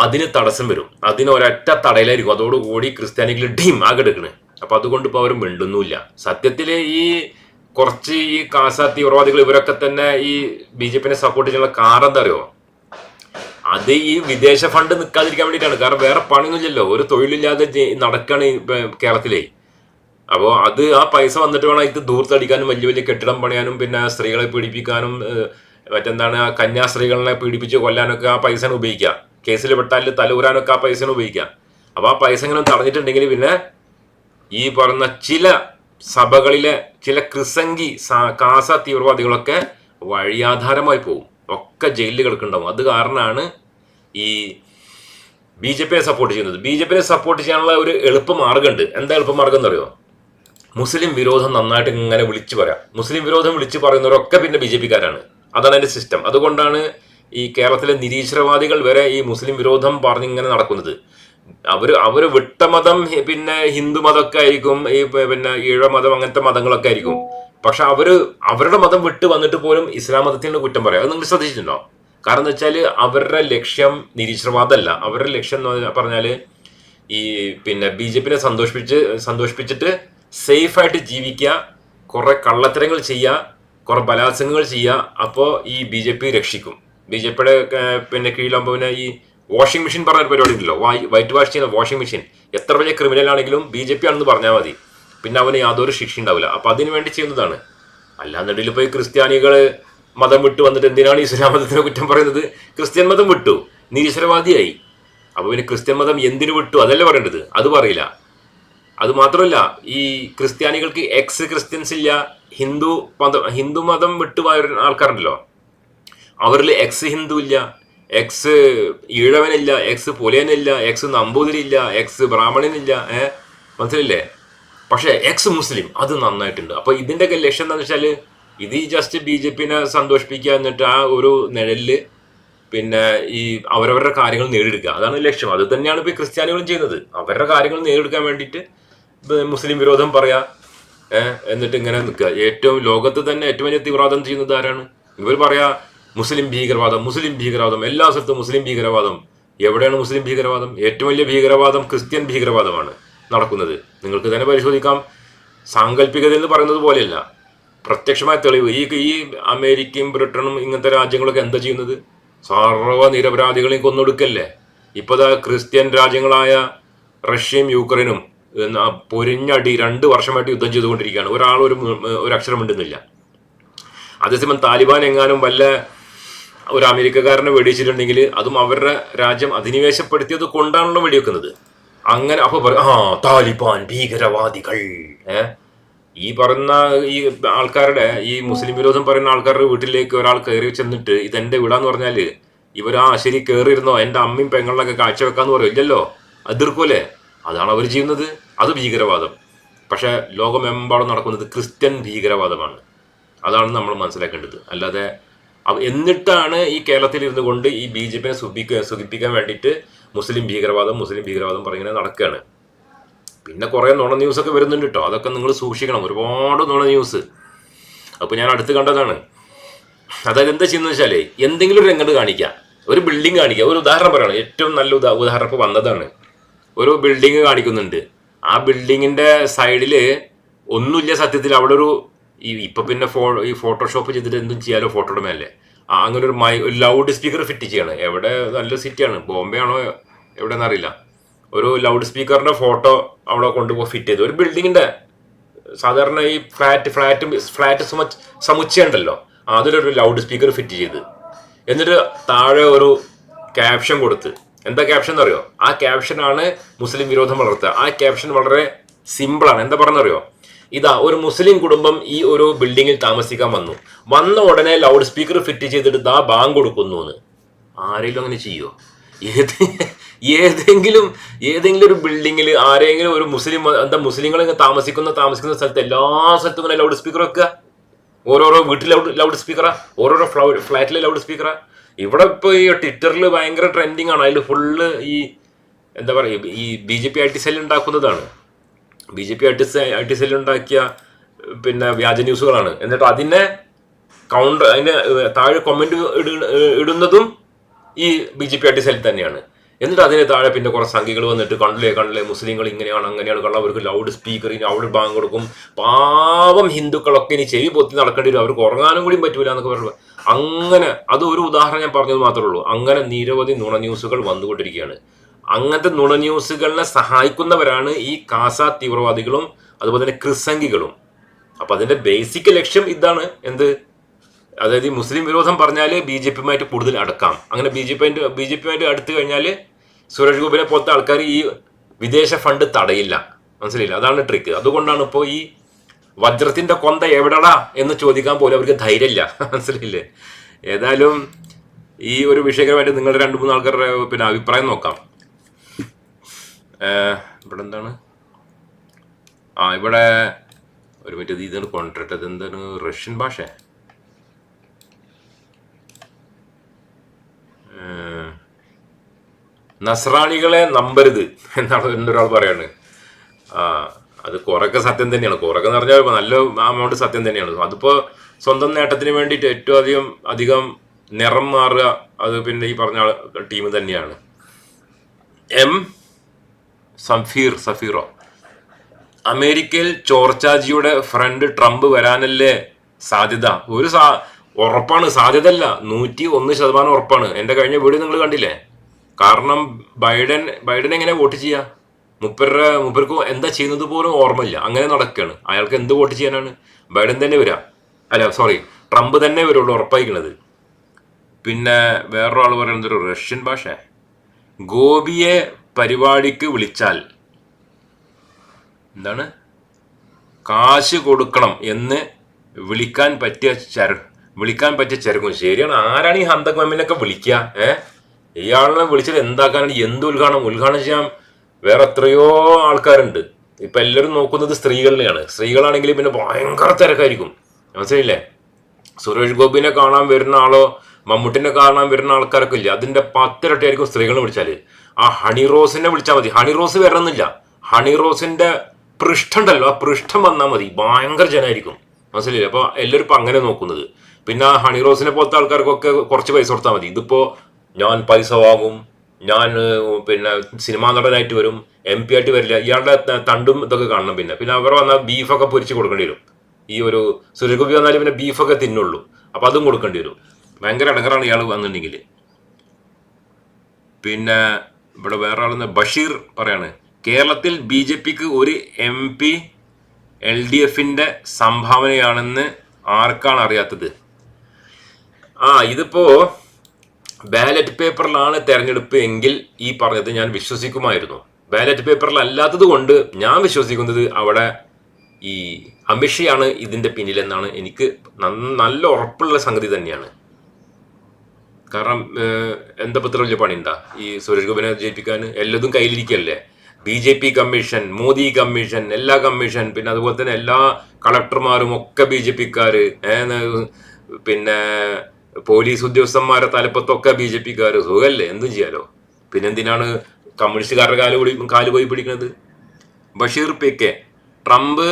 അതിന് തടസ്സം വരും. അതിന് ഒരൊറ്റ തടയിലായിരിക്കും. അതോടുകൂടി ക്രിസ്ത്യാനികൾ ഡീം ആകെ എടുക്കണേ. അപ്പൊ അതുകൊണ്ട് ഇപ്പൊ അവർ മിണ്ടുന്നില്ല സത്യത്തിൽ ഈ കുറച്ച് ഈ കാസ തീവ്രവാദികൾ ഇവരൊക്കെ തന്നെ ഈ ബി ജെ പിനെ സപ്പോർട്ട് ചെയ്യാനുള്ള കാരണം എന്താ അറിയോ? അത് ഈ വിദേശ ഫണ്ട് നിൽക്കാതിരിക്കാൻ വേണ്ടിയിട്ടാണ്. കാരണം വേറെ പണിയൊന്നുമില്ലല്ലോ. ഒരു തൊഴിലില്ലാതെ നടക്കാണ് കേരളത്തിലെ. അപ്പോൾ അത് ആ പൈസ വന്നിട്ട് വേണം ഇത് ദൂർത്തടിക്കാനും വലിയ വലിയ കെട്ടിടം പണിയാനും പിന്നെ സ്ത്രീകളെ പീഡിപ്പിക്കാനും മറ്റെന്താണ് ആ കന്യാസ്ത്രീകളെ പീഡിപ്പിച്ച് കൊല്ലാനൊക്കെ ആ പൈസ ഉപയോഗിക്കുക. കേസിൽ പെട്ടാൽ തലൂരാനൊക്കെ ആ പൈസ ഉപയോഗിക്കുക. അപ്പോൾ ആ പൈസ ഇങ്ങനെ തടഞ്ഞിട്ടുണ്ടെങ്കിൽ പിന്നെ ഈ പറയുന്ന ചില സഭകളിലെ ചില ക്രിസംഗി കാസ തീവ്രവാദികളൊക്കെ വഴിയാധാരമായി പോകും ഒക്കെ ജയിലിൽ കിടക്കുന്നുണ്ടാവും. അത് കാരണമാണ് ഈ ബി ജെ പിയെ സപ്പോർട്ട് ചെയ്യുന്നത്. ബി ജെ പിയെ സപ്പോർട്ട് ചെയ്യാനുള്ള ഒരു എളുപ്പ മാർഗമുണ്ട്. എന്താ എളുപ്പ മാർഗം എന്നറിയോ? മുസ്ലിം വിരോധം നന്നായിട്ട് ഇങ്ങനെ വിളിച്ചു പറയാം. മുസ്ലിം വിരോധം വിളിച്ചു പറയുന്നവരൊക്കെ പിന്നെ ബി ജെ പിക്കാരാണ്. അതാണ് അതിന്റെ സിസ്റ്റം അതുകൊണ്ടാണ് ഈ കേരളത്തിലെ നിരീശ്വരവാദികൾ വരെ ഈ മുസ്ലിം വിരോധം പറഞ്ഞിങ്ങനെ നടക്കുന്നത്. അവർ അവർ വിട്ട മതം പിന്നെ ഹിന്ദു മതമൊക്കെ ആയിരിക്കും ഈ പിന്നെ ഈഴ മതം അങ്ങനത്തെ മതങ്ങളൊക്കെ ആയിരിക്കും. പക്ഷെ അവർ അവരുടെ മതം വിട്ട് വന്നിട്ട് പോലും ഇസ്ലാം മതത്തിന്റെ കുറ്റം പറയാം. അത് നിങ്ങൾ ശ്രദ്ധിച്ചിട്ടുണ്ടോ? കാരണം എന്ന് വെച്ചാൽ അവരുടെ ലക്ഷ്യം നിരീശ്വരവാദമല്ല. അവരുടെ ലക്ഷ്യം എന്ന് പറഞ്ഞാൽ ഈ പിന്നെ ബി ജെ പിനെ സന്തോഷിപ്പിച്ച് സന്തോഷിപ്പിച്ചിട്ട് സേഫായിട്ട് ജീവിക്കുക കുറെ കള്ളത്തരങ്ങൾ ചെയ്യുക കുറെ ബലാത്സംഗങ്ങൾ ചെയ്യുക. അപ്പോൾ ഈ ബി ജെ പി രക്ഷിക്കും. ബി ജെ പിയുടെ പിന്നെ കീഴിലാകുമ്പോൾ പിന്നെ ഈ വാഷിംഗ് മെഷീൻ പറഞ്ഞ പരിപാടി ഉണ്ടല്ലോ. വൈറ്റ് വാഷ് ചെയ്യുന്ന വാഷിംഗ് മെഷീൻ. എത്ര വലിയ ക്രിമിനൽ ആണെങ്കിലും ബി ജെ പി ആണെന്ന് പറഞ്ഞാൽ മതി. പിന്നെ അവന് യാതൊരു ശിക്ഷ ഉണ്ടാവില്ല. അപ്പൊ അതിനു വേണ്ടി ചെയ്യുന്നതാണ്. അല്ലാന്നിടയിൽ പോയി ക്രിസ്ത്യാനികൾ മതം വിട്ടു വന്നിട്ട് എന്തിനാണ് ഇസ്ലാം മതത്തിനെ കുറ്റം പറയുന്നത്? ക്രിസ്ത്യൻ മതം വിട്ടു. നിരീശ്വരവാദിയായി. അപ്പൊ പിന്നെ ക്രിസ്ത്യൻ മതം എന്തിനു വിട്ടു? അതല്ല പറയേണ്ടത്. അത് പറയില്ല. അത് മാത്രമല്ല ഈ ക്രിസ്ത്യാനികൾക്ക് എക്സ് ക്രിസ്ത്യൻസ് ഇല്ല ഹിന്ദു മതം ഹിന്ദു മതം വിട്ടു പോയ ആൾക്കാരുണ്ടല്ലോ. അവരിൽ എക്സ് ഹിന്ദു ഇല്ല എക്സ് ഈഴവനില്ല എക്സ് പുലയനില്ല എക്സ് നമ്പൂതിരി ഇല്ല എക്സ് ബ്രാഹ്മണനില്ല ഏഹ്? മനസ്സിലില്ലേ പക്ഷെ എക്സ് മുസ്ലിം അത് നന്നായിട്ടുണ്ട്. അപ്പോൾ ഇതിന്റെയൊക്കെ ലക്ഷ്യം എന്താണെന്ന് വെച്ചാൽ ഇത് ഈ ജസ്റ്റ് ബി ജെ പിനെ സന്തോഷിപ്പിക്കുക എന്നിട്ട് ആ ഒരു നിഴലിൽ പിന്നെ ഈ അവരവരുടെ കാര്യങ്ങൾ നേടിയെടുക്കുക. അതാണ് ലക്ഷ്യം. അത് തന്നെയാണ് ഇപ്പോൾ ക്രിസ്ത്യാനികളും ചെയ്യുന്നത്. അവരുടെ കാര്യങ്ങൾ നേടിയെടുക്കാൻ വേണ്ടിയിട്ട് മുസ്ലിം വിരോധം പറയാ എന്നിട്ട് ഇങ്ങനെ നിൽക്കുക. ഏറ്റവും ലോകത്ത് തന്നെ ഏറ്റവും വലിയ തീവ്രവാദം ചെയ്യുന്നത് ആരാണ്? ഇവർ പറയാ മുസ്ലിം ഭീകരവാദം മുസ്ലിം ഭീകരവാദം. എല്ലാ സ്ഥലത്തും മുസ്ലിം ഭീകരവാദം. എവിടെയാണ് മുസ്ലിം ഭീകരവാദം? ഏറ്റവും വലിയ ഭീകരവാദം ക്രിസ്ത്യൻ ഭീകരവാദമാണ്. നടക്കുന്നത്. നിങ്ങൾക്ക് തന്നെ പരിശോധിക്കാം. സാങ്കല്പികത എന്ന് പറയുന്നത് പോലെയല്ല. പ്രത്യക്ഷമായ തെളിവ്. ഈ ഈ അമേരിക്കയും ബ്രിട്ടനും ഇങ്ങനത്തെ രാജ്യങ്ങളൊക്കെ എന്താ ചെയ്യുന്നത്? സർവ നിരപരാധികളെയും കൊന്നൊടുക്കല്ലേ ഇപ്പോൾ ക്രിസ്ത്യൻ രാജ്യങ്ങളായ റഷ്യയും യുക്രൈനും പൊരിഞ്ഞടി രണ്ട് വർഷമായിട്ട് യുദ്ധം ചെയ്തുകൊണ്ടിരിക്കുകയാണ്. ഒരാൾ ഒരു ഒരു അക്ഷരം മിണ്ടുന്നില്ല അതേസമയം താലിബാൻ എങ്ങാനും വല്ല ഒരു അമേരിക്കക്കാരനെ വെടിവെച്ചിട്ടുണ്ടെങ്കിൽ അതും അവരുടെ രാജ്യം അധിനിവേശപ്പെടുത്തിയത് കൊണ്ടാണല്ലോ വെടിവെക്കുന്നത്. അങ്ങനെ അപ്പൊ പറയും ആ താലിബാൻ ഭീകരവാദികൾ. ഈ പറയുന്ന ഈ ആൾക്കാരുടെ ഈ മുസ്ലിം വിരോധം പറയുന്ന ആൾക്കാരുടെ വീട്ടിലേക്ക് ഒരാൾ കയറി ചെന്നിട്ട് ഇതെന്റെ പറഞ്ഞാൽ ആ ശരി കയറിയിരുന്നോ എന്റെ അമ്മയും പെങ്ങളിലൊക്കെ കാഴ്ചവെക്കാന്ന് പറയും. ഇല്ലല്ലോ. എതിർക്കൂലേ അതാണ് അവർ ചെയ്യുന്നത്. അത് ഭീകരവാദം. പക്ഷെ ലോകമെമ്പാടും നടക്കുന്നത് ക്രിസ്ത്യൻ ഭീകരവാദമാണ്. അതാണ് നമ്മൾ മനസ്സിലാക്കേണ്ടത്. അല്ലാതെ എന്നിട്ടാണ് ഈ കേരളത്തിൽ ഇരുന്നു കൊണ്ട് ഈ ബി ജെ പിനെ സുഖിപ്പിക്കാൻ വേണ്ടിയിട്ട് മുസ്ലിം ഭീകരവാദം മുസ്ലിം ഭീകരവാദം പറഞ്ഞിങ്ങനെ നടക്കുകയാണ് പിന്നെ കുറേ നുണ ന്യൂസൊക്കെ വരുന്നുണ്ട് കേട്ടോ അതൊക്കെ നിങ്ങൾ സൂക്ഷിക്കണം. ഒരുപാട് നുണ ന്യൂസ്. അപ്പോൾ ഞാൻ അടുത്ത് കണ്ടതാണ്. അതായത് എന്താ ചെയ്യുന്നത് വെച്ചാൽ എന്തെങ്കിലും ഒരു രംഗത്ത് കാണിക്കുക ഒരു ബിൽഡിംഗ് കാണിക്കുക ഒരു ഉദാഹരണം പറയണം. ഏറ്റവും നല്ല ഉദാ ഉദാഹരണം ഇപ്പോൾ വന്നതാണ്. ഒരു ബിൽഡിംഗ് കാണിക്കുന്നുണ്ട്. ആ ബിൽഡിങ്ങിന്റെ സൈഡിൽ ഒന്നുമില്ല സത്യത്തിൽ. അവിടെ ഒരു ഈ ഇപ്പൊ പിന്നെ ഫോ ഈ ഫോട്ടോഷോപ്പ് ചെയ്തിട്ട് എന്തും ചെയ്യാലോ ഫോട്ടോയുടെ മേലെ. അങ്ങനെ ഒരു മൈ ലൗഡ് സ്പീക്കർ ഫിറ്റ് ചെയ്യണം. എവിടെ നല്ല സിറ്റിയാണ് ബോംബെ ആണോ എവിടെ എന്നറിയില്ല ഒരു ലൗഡ് സ്പീക്കറിന്റെ ഫോട്ടോ അവിടെ കൊണ്ടുപോയി ഫിറ്റ് ചെയ്തു. ഒരു ബിൽഡിങ്ങിന്റെ സാധാരണ ഈ ഫ്ലാറ്റ് ഫ്ലാറ്റ് ഫ്ലാറ്റ് സമുച്ചയം ഉണ്ടല്ലോ അതിലൊരു ലൗഡ് സ്പീക്കർ ഫിറ്റ് ചെയ്ത്. എന്നിട്ട് താഴെ ഒരു ക്യാപ്ഷൻ കൊടുത്ത്. എന്താ ക്യാപ്ഷൻ എന്നറിയോ? ആ ക്യാപ്ഷനാണ് മുസ്ലിം വിരോധം വളർത്തുക. ആ ക്യാപ്ഷൻ വളരെ സിമ്പിളാണ് എന്താ പറഞ്ഞറിയോ ഇതാ ഒരു മുസ്ലിം കുടുംബം ഈ ഒരു ബിൽഡിങ്ങിൽ താമസിക്കാൻ വന്നു. വന്ന ഉടനെ ലൗഡ് സ്പീക്കർ ഫിറ്റ് ചെയ്തിട്ട് ദാ ബാങ്ക് കൊടുക്കുന്നു എന്ന് ആരെങ്കിലും അങ്ങനെ ചെയ്യുമോ ഏത് ഏതെങ്കിലും ഏതെങ്കിലും ഒരു ബിൽഡിങ്ങിൽ ആരെങ്കിലും ഒരു മുസ്ലിം എന്താ മുസ്ലിങ്ങൾ താമസിക്കുന്ന താമസിക്കുന്ന സ്ഥലത്ത് എല്ലാ സ്ഥലത്തും ഇങ്ങനെ ലൗഡ് സ്പീക്കർ വെക്കുക? ഓരോരോ വീട്ടിൽ ലൗഡ് ലൗഡ് സ്പീക്കറാ ഓരോരോ ഫ്ലാറ്റിലെ ലൗഡ് സ്പീക്കറാ ഇവിടെ ഇപ്പോൾ ഈ ട്വിറ്ററിൽ ഭയങ്കര ട്രെൻഡിങ് ആണ്. അതിൽ ഫുള്ള് ഈ എന്താ പറയുക ഈ ബി ജെ പി സെല്ലുണ്ടാക്കുന്നതാണ് ഉണ്ടാക്കുന്നതാണ്. ബി ജെ പി അട്ടിസ് ഉണ്ടാക്കിയ പിന്നെ വ്യാജ ന്യൂസുകളാണ്. എന്നിട്ട് അതിനെ കൗണ്ടർ അതിന് താഴെ കമന്റ് ഇടുന്നതും ഈ ബി ജെ പി ഐ തന്നെയാണ്. എന്നിട്ട് അതിന് താഴെ പിന്നെ കുറേ സംഖ്യകൾ വന്നിട്ട് കണ്ടില്ലേ കണ്ടില്ലേ മുസ്ലിങ്ങൾ ഇങ്ങനെയാണ് അങ്ങനെയാണ് കള്ള അവർക്ക് ലൗഡ് സ്പീക്കർ ഇനി അവിടെ ബാങ്ക് കൊടുക്കും. പാവം ഹിന്ദുക്കളൊക്കെ ഇനി ചെവി പൊത്തി നടക്കേണ്ടി വരും. അവർക്ക് ഉറങ്ങാനും കൂടി പറ്റൂല എന്നൊക്കെ പറഞ്ഞു അങ്ങനെ അത് ഒരു ഉദാഹരണം ഞാൻ പറഞ്ഞത് മാത്രമേ ഉള്ളൂ. അങ്ങനെ നിരവധി നുണ ന്യൂസുകൾ വന്നുകൊണ്ടിരിക്കുകയാണ്. അങ്ങനത്തെ നുണ ന്യൂസുകളെ സഹായിക്കുന്നവരാണ് ഈ കാസ തീവ്രവാദികളും അതുപോലെ തന്നെ ക്രിസംഗികളും. അപ്പൊ അതിന്റെ ബേസിക് ലക്ഷ്യം ഇതാണ്. എന്ത്? അതായത് ഈ മുസ്ലിം വിരോധം പറഞ്ഞാൽ ബി ജെ പിയുമായിട്ട് കൂടുതൽ അടുക്കാം. അങ്ങനെ B J P B J പിയുമായിട്ട് അടുത്ത് കഴിഞ്ഞാൽ സുരേഷ് ഗോപിനെ പോലത്തെ ആൾക്കാർ ഈ വിദേശ ഫണ്ട് തടയില്ല. മനസ്സിലായില്ല? അതാണ് ട്രിക്ക് അതുകൊണ്ടാണ് ഇപ്പോൾ ഈ വജ്രത്തിന്റെ കൊന്ത എവിടെടാ എന്ന് ചോദിക്കാൻ പോലും അവർക്ക് ധൈര്യമില്ല. (laughs) മനസ്സിലായില്ലേ? ഏതായാലും ഈ ഒരു വിഷയകരമായിട്ട് നിങ്ങളുടെ രണ്ട് മൂന്ന് ആൾക്കാരുടെ പിന്നെ അഭിപ്രായം നോക്കാം. ഇവിടെ എന്താണ് ആ ഇവിടെ ഒരു മറ്റേ ഇതാണ് ഇതാണ് അത് എന്താണ് റഷ്യൻ ഭാഷ? നസ്രാണികളെ നമ്പരുത് എന്നാണ് എന്നൊരാൾ പറയാണ്. ആ അത് കുറൊക്കെ സത്യം തന്നെയാണ്. കുറൊക്കെ എന്ന് പറഞ്ഞാൽ നല്ല അമൗണ്ട് സത്യം തന്നെയാണ്. അതിപ്പോ സ്വന്തം നേട്ടത്തിന് വേണ്ടിയിട്ട് ഏറ്റവും അധികം അധികം നിറം മാറുക അത് പിന്നെ ഈ പറഞ്ഞ ടീം തന്നെയാണ്. എം സഫീർ സഫീറോ. അമേരിക്കയിൽ ചോർച്ചാജിയുടെ ഫ്രണ്ട് ട്രംപ് വരാനല്ലേ സാധ്യത? ഒരു സാ ഉറപ്പാണ് സാധ്യതയല്ല. നൂറ്റി ഒന്ന് ശതമാനം ഉറപ്പാണ്. എന്റെ കഴിഞ്ഞ വീഡിയോ നിങ്ങൾ കണ്ടില്ലേ? കാരണം ബൈഡൻ ബൈഡൻ എങ്ങനെ വോട്ട് ചെയ്യുക മുപ്പരുടെ മുപ്പർക്ക് എന്താ ചെയ്യുന്നത് പോലും ഓർമ്മയില്ല. അങ്ങനെ നടക്കുകയാണ് അയാൾക്ക് എന്ത് വോട്ട് ചെയ്യാനാണ്? ബൈഡൻ തന്നെ വരാം. അല്ല സോറി ട്രംപ് തന്നെ വരുള്ളൂ ഉറപ്പായിക്കണത്. പിന്നെ വേറൊരാൾ പറയുന്നത് ഒരു റഷ്യൻ ഭാഷ ഗോപിയെ പരിപാടിക്ക് വിളിച്ചാൽ എന്താണ്? കാശ് കൊടുക്കണം എന്ന് വിളിക്കാൻ പറ്റിയ ചര വിളിക്കാൻ പറ്റിയ ചരക്കും. ശരിയാണ്. ആരാണ് ഈ ഹന്തക് മെമ്മിനൊക്കെ വിളിക്കുക? ഏ? ഇയാളിനെ വിളിച്ചിട്ട് എന്താക്കാനാണ്? എന്ത് ഉദ്ഘാടനം? ഉദ്ഘാടനം ചെയ്യാൻ വേറെ എത്രയോ ആൾക്കാരുണ്ട്. ഇപ്പൊ എല്ലാവരും നോക്കുന്നത് സ്ത്രീകളിലെയാണ് സ്ത്രീകളാണെങ്കിൽ പിന്നെ ഭയങ്കര തിരക്കായിരിക്കും. മനസ്സിലായില്ലേ? സുരേഷ് ഗോപിനെ കാണാൻ വരുന്ന ആളോ മമ്മൂട്ടിനെ കാണാൻ വരുന്ന ആൾക്കാരൊക്കെ ഇല്ല? അതിന്റെ പത്തിരട്ടിയായിരിക്കും സ്ത്രീകളെ വിളിച്ചാൽ. ആ ഹണി റോസിനെ വിളിച്ചാൽ മതി. ഹണി റോസ് വരണമെന്നില്ല. ഹണി റോസിന്റെ പൃഷ്ഠം ഉണ്ടല്ലോ. ആ പൃഷ്ഠം വന്നാൽ മതി. ഭയങ്കര ജനമായിരിക്കും മനസ്സിലില്ല അപ്പൊ എല്ലാവരും ഇപ്പൊ അങ്ങനെ നോക്കുന്നത്. പിന്നെ ആ ഹണി റോസിനെ പോലത്തെ ആൾക്കാർക്കൊക്കെ കുറച്ച് പൈസ കൊടുത്താൽ മതി. ഇതിപ്പോ ഞാൻ പൈസ വാങ്ങും. ഞാൻ പിന്നെ സിനിമാ നടനായിട്ട് വരും. എം പി ആയിട്ട് വരില്ല. ഇയാളുടെ തണ്ടും ഇതൊക്കെ കാണണം പിന്നെ. പിന്നെ അവർ വന്നാൽ ബീഫൊക്കെ പൊരിച്ച് കൊടുക്കേണ്ടി വരും. ഈ ഒരു സുരേഷ് ഗോപി വന്നാൽ പിന്നെ ബീഫൊക്കെ തിന്നുള്ളൂ. അപ്പൊ അതും കൊടുക്കേണ്ടി വരും. ഭയങ്കര ഇടങ്ങറാണ് ഇയാൾ വന്നിട്ടുണ്ടെങ്കിൽ പിന്നെ ഇവിടെ വേറെ ആളെന്ന് ബഷീർ പറയാണ് കേരളത്തിൽ ബി ജെ പിക്ക് ഒരു എം പി എൽ ഡി എഫിന്റെ സംഭാവനയാണെന്ന് ആർക്കാണ് അറിയാത്തത്? ആ ഇതിപ്പോൾ ബാലറ്റ് പേപ്പറിലാണ് തെരഞ്ഞെടുപ്പ് എങ്കിൽ ഈ പറഞ്ഞത് ഞാൻ വിശ്വസിക്കുമായിരുന്നു. ബാലറ്റ് പേപ്പറിൽ അല്ലാത്തത് കൊണ്ട് ഞാൻ വിശ്വസിക്കുന്നത് അവിടെ ഈ അമിഷയാണ് ഇതിന്റെ പിന്നിലെന്നാണ് എനിക്ക് നല്ല ഉറപ്പുള്ള സംഗതി തന്നെയാണ്. കാരണം എന്താ പത്ര വലിയ ഈ സുരേഷ് ഗോപിനെ ജയിപ്പിക്കാൻ എല്ലതും കയ്യിലിരിക്കല്ലേ? B J P commission Modi commission എല്ലാ കമ്മീഷൻ പിന്നെ അതുപോലെ തന്നെ എല്ലാ കളക്ടർമാരും ഒക്കെ ബി ജെ പിക്കാർ പിന്നെ പോലീസ് ഉദ്യോഗസ്ഥന്മാരെ തലപ്പത്തൊക്കെ ബി ജെ പിക്കാർ സുഖമല്ലേ എന്തും ചെയ്യാലോ? പിന്നെ എന്തിനാണ് കമ്മ്യൂണിസ്റ്റുകാരുടെ കാൽ കൂടി കാൽ പോയി പിടിക്കുന്നത് ബഷീർ പി കെ ട്രംപ്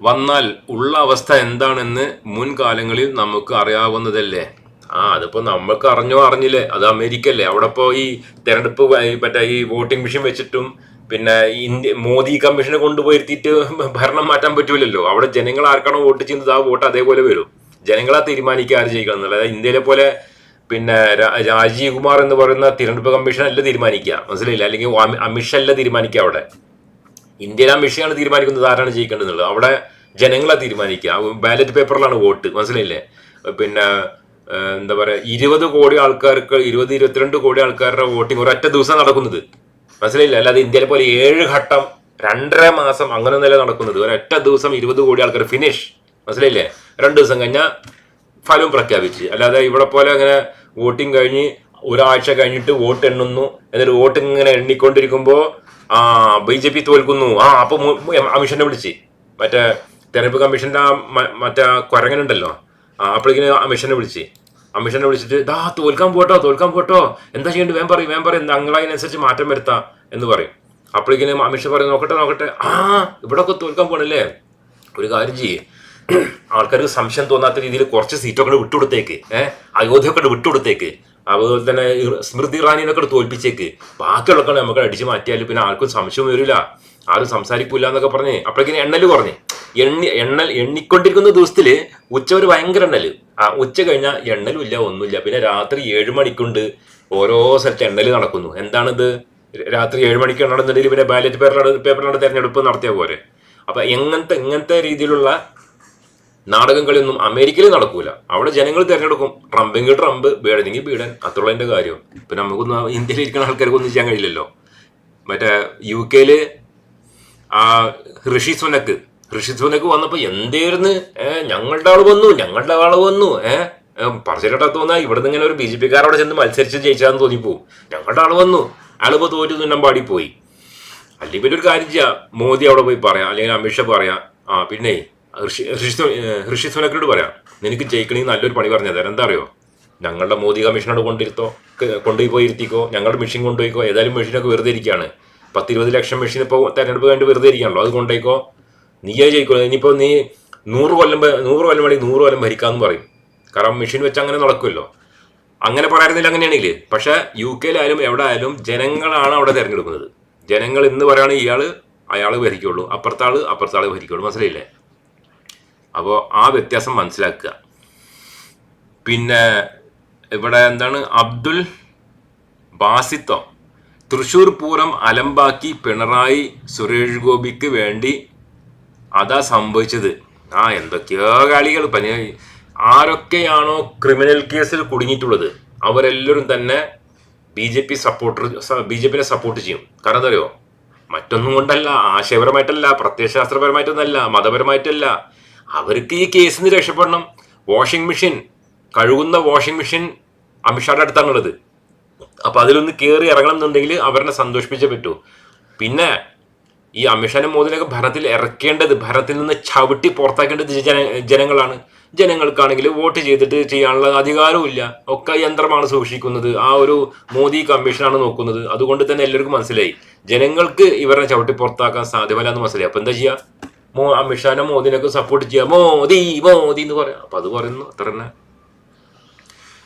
വന്നാൽ ഉള്ള അവസ്ഥ എന്താണെന്ന് മുൻകാലങ്ങളിൽ നമുക്ക് അറിയാവുന്നതല്ലേ? ആ അതിപ്പോ നമ്മൾക്ക് അറിഞ്ഞോ അറിഞ്ഞില്ലേ? അത് അമേരിക്ക അല്ലേ അവിടെ ഇപ്പോ ഈ തെരഞ്ഞെടുപ്പ് മറ്റേ ഈ വോട്ടിംഗ് മെഷീൻ വെച്ചിട്ടും പിന്നെ ഇന്ത്യ മോദി കമ്മീഷനെ കൊണ്ടുപോയിരുത്തിയിട്ട് (laughs) ഭരണം മാറ്റാൻ പറ്റൂലല്ലോ. അവിടെ ജനങ്ങൾ ആർക്കാണോ വോട്ട് ചെയ്യുന്നത്? ആ വോട്ട് അതേപോലെ വരും. ജനങ്ങളാ തീരുമാനിക്കുക ആര് ചെയ്യുക എന്നുള്ളത് ഇന്ത്യയിലെ പോലെ പിന്നെ രാജീവ് കുമാർ എന്ന് പറയുന്ന തിരഞ്ഞെടുപ്പ് കമ്മീഷൻ അല്ല തീരുമാനിക്കുക. മനസ്സിലായില്ല? അല്ലെങ്കിൽ അമി- അമിത്ഷാ അല്ല തീരുമാനിക്കുക അവിടെ. ഇന്ത്യയിലെ ആ മിഷയാണ് തീരുമാനിക്കുന്നത് ആരാണ് ജയിക്കേണ്ടതെന്നുള്ളത് അവിടെ ജനങ്ങളാ തീരുമാനിക്കുക. ബാലറ്റ് പേപ്പറിലാണ് വോട്ട്. മനസ്സിലായില്ലേ? പിന്നെ എന്താ പറയാ ഇരുപത് കോടി ആൾക്കാർക്ക് ഇരുപത് ഇരുപത്തിരണ്ട് കോടി ആൾക്കാരുടെ വോട്ടിംഗ് ഒരൊറ്റ ദിവസം നടക്കുന്നത്. മനസ്സിലായില്ല? അല്ലാതെ ഇന്ത്യയിലെ പോലെ ഏഴ് ഘട്ടം രണ്ടര മാസം അങ്ങനെ നില നടക്കുന്നത്. ഒരൊറ്റ ദിവസം ഇരുപത് കോടി ആൾക്കാർ ഫിനിഷ് മനസ്സിലായില്ലേ? രണ്ട് ദിവസം കഴിഞ്ഞാൽ ഫലവും പ്രഖ്യാപിച്ച്. അല്ലാതെ ഇവിടെ പോലെ അങ്ങനെ വോട്ടിംഗ് കഴിഞ്ഞ് ഒരാഴ്ച കഴിഞ്ഞിട്ട് വോട്ട് എണ്ണുന്നു. എന്നിട്ട് വോട്ട് ഇങ്ങനെ എണ്ണിക്കൊണ്ടിരിക്കുമ്പോൾ ആ ബി ജെ പി തോൽക്കുന്നു. ആ അപ്പൊ അമിഷനെ വിളിച്ച്. മറ്റേ തെരഞ്ഞെടുപ്പ് കമ്മീഷന്റെ ആ മറ്റേ കുരങ്ങനുണ്ടല്ലോ. അപ്പോഴേക്കിന് അമിഷനെ വിളിച്ച്. അമിഷനെ വിളിച്ചിട്ട് ദാ തോൽക്കാൻ പോട്ടോ തോൽക്കാൻ പോട്ടോ. എന്താ ചെയ്യേണ്ടത്? വേം പറയും വേം പറയും. അങ്ങളതിനനുസരിച്ച് മാറ്റം വരുത്താം. എന്ന് പറയും. അപ്പോഴേക്കിനും അമിഷ പറയും നോക്കട്ടെ നോക്കട്ടെ. ആ ഇവിടെ ഒക്കെ തോൽക്കാൻ പോണല്ലേ? ഒരു കാര്യം ചെയ്യേ. ആൾക്കാർക്ക് സംശയം തോന്നാത്ത രീതിയിൽ കുറച്ച് സീറ്റൊക്കെ വിട്ടുകൊടുത്തേക്ക്. ഏഹ് അയോധ്യയൊക്കെ വിട്ടുകൊടുത്തേക്ക്. അതുപോലെ തന്നെ സ്മൃതി ഇറാനിനൊക്കെ തോൽപ്പിച്ചേക്ക്. ബാക്കിയുള്ളതൊക്കെ നമുക്ക് അടിച്ചു മാറ്റിയാൽ പിന്നെ ആർക്കും സംശയം വരില്ല. ആരും സംസാരിക്കൂല എന്നൊക്കെ പറഞ്ഞ് അപ്പോഴേക്കും എണ്ണൽ കുറഞ്ഞ്. എണ്ണി എണ്ണൽ എണ്ണിക്കൊണ്ടിരിക്കുന്ന ദിവസത്തിൽ ഉച്ച ഒരു ഭയങ്കര എണ്ണൽ ആ ഉച്ച കഴിഞ്ഞാൽ എണ്ണലും ഇല്ല ഒന്നുമില്ല. പിന്നെ രാത്രി ഏഴ് മണിക്കുണ്ട് ഓരോ സ്ഥലത്ത് എണ്ണൽ നടക്കുന്നു. എന്താണിത്? രാത്രി ഏഴ് മണിക്ക് നടന്നിട്ടുണ്ടെങ്കിൽ പിന്നെ ബാലറ്റ് പേപ്പറിലാണ് പേപ്പറിലാണ് തെരഞ്ഞെടുപ്പ് നടത്തിയ പോലെ അപ്പൊ എങ്ങനത്തെ ഇങ്ങനത്തെ രീതിയിലുള്ള നാടകങ്ങളൊന്നും അമേരിക്കയിൽ നടക്കൂല. അവിടെ ജനങ്ങൾ തിരഞ്ഞെടുക്കും. ട്രംപെങ്കിൽ ട്രംപ് ബീഡനെങ്കിൽ ബീഡൻ അത്രയുള്ളതിന്റെ കാര്യം. പിന്നെ നമുക്കൊന്നും ഇന്ത്യയിൽ ഇരിക്കുന്ന ആൾക്കാർക്കൊന്നും ചെയ്യാൻ കഴിയില്ലല്ലോ. മറ്റേ യു കെയിൽ ആ ഋഷി സുനക്ക്. ഋഷി സുനക്ക് വന്നപ്പോ എന്തായിരുന്നു ഏഹ് ഞങ്ങളുടെ ആൾ വന്നു ഞങ്ങളുടെ ആൾ വന്നു ഏഹ് പറച്ചിട്ടാ തോന്നാ ഇവിടുന്ന് ഇങ്ങനെ ഒരു ബി ജെ പിക്കാരോടെ ചെന്ന് മത്സരിച്ച് ജയിച്ചാന്ന് തോന്നിപ്പോവും. ഞങ്ങളുടെ ആൾ വന്നു. ആളിപ്പോ തോറ്റു നിന്നും പാടി പോയി അല്ലെങ്കിൽ പിന്നെ ഒരു കാര്യം ചെയ്യാം. മോദി അവിടെ പോയി പറയാം. അല്ലെങ്കിൽ അമിത്ഷാ പറയാം. ആ പിന്നെ ഋഷി ഋഷി ഋഷി സുനക്കിനോട് പറയാം. നിനക്ക് ജയിക്കണമെങ്കിൽ നല്ലൊരു പണി പറഞ്ഞു തരാം എന്താ അറിയോ? ഞങ്ങളുടെ മോദി കമ്മീഷനോട് കൊണ്ടിരുത്തോ കൊണ്ടുപോയി പോയി ഇരുത്തിക്കോ. ഞങ്ങളുടെ മെഷീൻ കൊണ്ടുപോയിക്കോ. ഏതായാലും മെഷീനൊക്കെ വെറുതെ ഇരിക്കുകയാണ് പത്ത് ഇരുപത് ലക്ഷം മെഷീൻ ഇപ്പോൾ തെരഞ്ഞെടുപ്പ് കഴിഞ്ഞിട്ട് വെറുതെ ഇരിക്കാണല്ലോ അത് കൊണ്ടേക്കോ? നീയേ ജയിക്കുള്ളൂ ഇനിയിപ്പോൾ നീ നൂറ് കൊല്ലം നൂറ് കൊല്ലം വേണമെങ്കിൽ നൂറ് കൊല്ലം ഭരിക്കാമെന്ന് പറയും. കാരണം മെഷീൻ വെച്ച് അങ്ങനെ നടക്കുമല്ലോ അങ്ങനെ പറയാറുന്നില്ല അങ്ങനെയാണെങ്കിൽ പക്ഷെ യു കെയിലായാലും എവിടെ ആയാലും ജനങ്ങളാണ് അവിടെ തിരഞ്ഞെടുക്കുന്നത്. ജനങ്ങൾ ഇന്ന് പറയുകയാണെങ്കിൽ ഇയാൾ അയാൾ ഭരിക്കുള്ളൂ അപ്പുറത്താൾ അപ്പുറത്താൾ ഭരിക്കുള്ളൂ. മനസ്സിലായില്ലേ? അപ്പോൾ ആ വ്യത്യാസം മനസ്സിലാക്കുക. പിന്നെ ഇവിടെ എന്താണ്? അബ്ദുൽ ബാസിത്തോ. തൃശൂർ പൂരം അലമ്പാക്കി പിണറായി സുരേഷ് ഗോപിക്ക് വേണ്ടി അതാ സംഭവിച്ചത്. ആ എന്തൊക്കെയോ കളികൾ. പനി ആരൊക്കെയാണോ ക്രിമിനൽ കേസിൽ കുടുങ്ങിയിട്ടുള്ളത് അവരെല്ലാവരും തന്നെ B J P supporter B J പിനെ സപ്പോർട്ട് ചെയ്യും. കാരണം എന്താ അറിയോ? മറ്റൊന്നും കൊണ്ടല്ല ആശയപരമായിട്ടല്ല പ്രത്യയശാസ്ത്രപരമായിട്ടൊന്നല്ല മതപരമായിട്ടല്ല. അവർക്ക് ഈ കേസിൽ നിന്ന് രക്ഷപ്പെടണം. വാഷിംഗ് മെഷീൻ കഴുകുന്ന വാഷിംഗ് മെഷീൻ അമിത്ഷായുടെ അടുത്താണുള്ളത്. അപ്പൊ അതിലൊന്ന് കയറി ഇറങ്ങണം എന്നുണ്ടെങ്കിൽ അവരെ സന്തോഷിപ്പിച്ചേ പറ്റൂ. പിന്നെ ഈ അമിത്ഷാനും മോദിനൊക്കെ ഭരണത്തിൽ ഇറക്കേണ്ടത് ഭരണത്തിൽ നിന്ന് ചവിട്ടി പുറത്താക്കേണ്ടത് ജന ജനങ്ങളാണ്. ജനങ്ങൾക്കാണെങ്കിൽ വോട്ട് ചെയ്തിട്ട് ചെയ്യാനുള്ള അധികാരവും ഇല്ല. ഒക്കെ യന്ത്രമാണ് സൂക്ഷിക്കുന്നത്. ആ ഒരു മോദി കമ്മീഷനാണ് നോക്കുന്നത്. അതുകൊണ്ട് തന്നെ എല്ലാവർക്കും മനസ്സിലായി. ജനങ്ങൾക്ക് ഇവരെ ചവിട്ടി പുറത്താക്കാൻ സാധ്യമല്ല എന്ന് മനസ്സിലായി. അപ്പൊ എന്താ ചെയ്യാ? മോ അമിത്ഷാനെ മോദിനൊക്കെ സപ്പോർട്ട് ചെയ്യാം. മോദി മോദി എന്ന് പറയാം. അപ്പൊ അത് പറയുന്നു. അത്ര തന്നെ.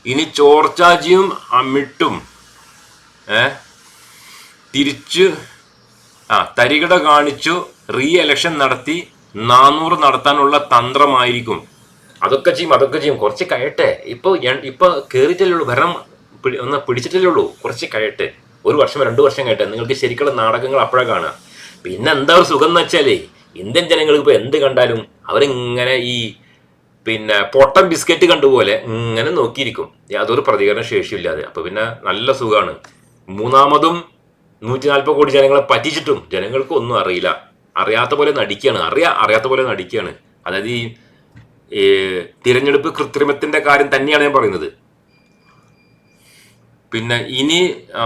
ഇനി ചോർച്ചാജിയും അമിട്ടും ഏ തിരിച്ച് ആ തരികിട കാണിച്ചു റീ എലക്ഷൻ നടത്തി നാനൂറ് നടത്താനുള്ള തന്ത്രമായിരിക്കും. അതൊക്കെ ചെയ്യും അതൊക്കെ ചെയ്യും. കുറച്ച് കഴിയട്ടെ ഇപ്പൊ ഇപ്പൊ കേറിയിട്ടല്ലേ ഉള്ളൂ. ഭരണം ഒന്ന് പിടിച്ചിട്ടല്ലേ ഉള്ളൂ. കുറച്ച് കഴിയട്ടെ ഒരു വർഷം രണ്ടു വർഷം കഴിയട്ടെ നിങ്ങൾക്ക് ശരിക്കുള്ള നാടകങ്ങൾ അപ്പോഴാണ് കാണുക. പിന്നെ എന്താ ഒരു സുഖം എന്ന് വെച്ചാലേ ഇന്ത്യൻ ജനങ്ങൾക്ക് ഇപ്പൊ എന്ത് കണ്ടാലും അവരിങ്ങനെ ഈ പിന്നെ പൊട്ടൻ ബിസ്ക്കറ്റ് കണ്ടുപോലെ ഇങ്ങനെ നോക്കിയിരിക്കും. യാതൊരു പ്രതികരണ ശേഷിയില്ലാതെ. അപ്പൊ പിന്നെ നല്ല സുഖമാണ് മൂന്നാമതും നൂറ്റി നാൽപ്പത് കോടി ജനങ്ങളെ പറ്റിച്ചിട്ടും ജനങ്ങൾക്ക് ഒന്നും അറിയില്ല. അറിയാത്ത പോലെ നടിക്കുകയാണ് അറിയാ അറിയാത്ത പോലെ നടിക്കുകയാണ് അതായത് ഈ ഈ തിരഞ്ഞെടുപ്പ് കൃത്രിമത്തിന്റെ കാര്യം തന്നെയാണ് ഞാൻ പറയുന്നത്. പിന്നെ ഇനി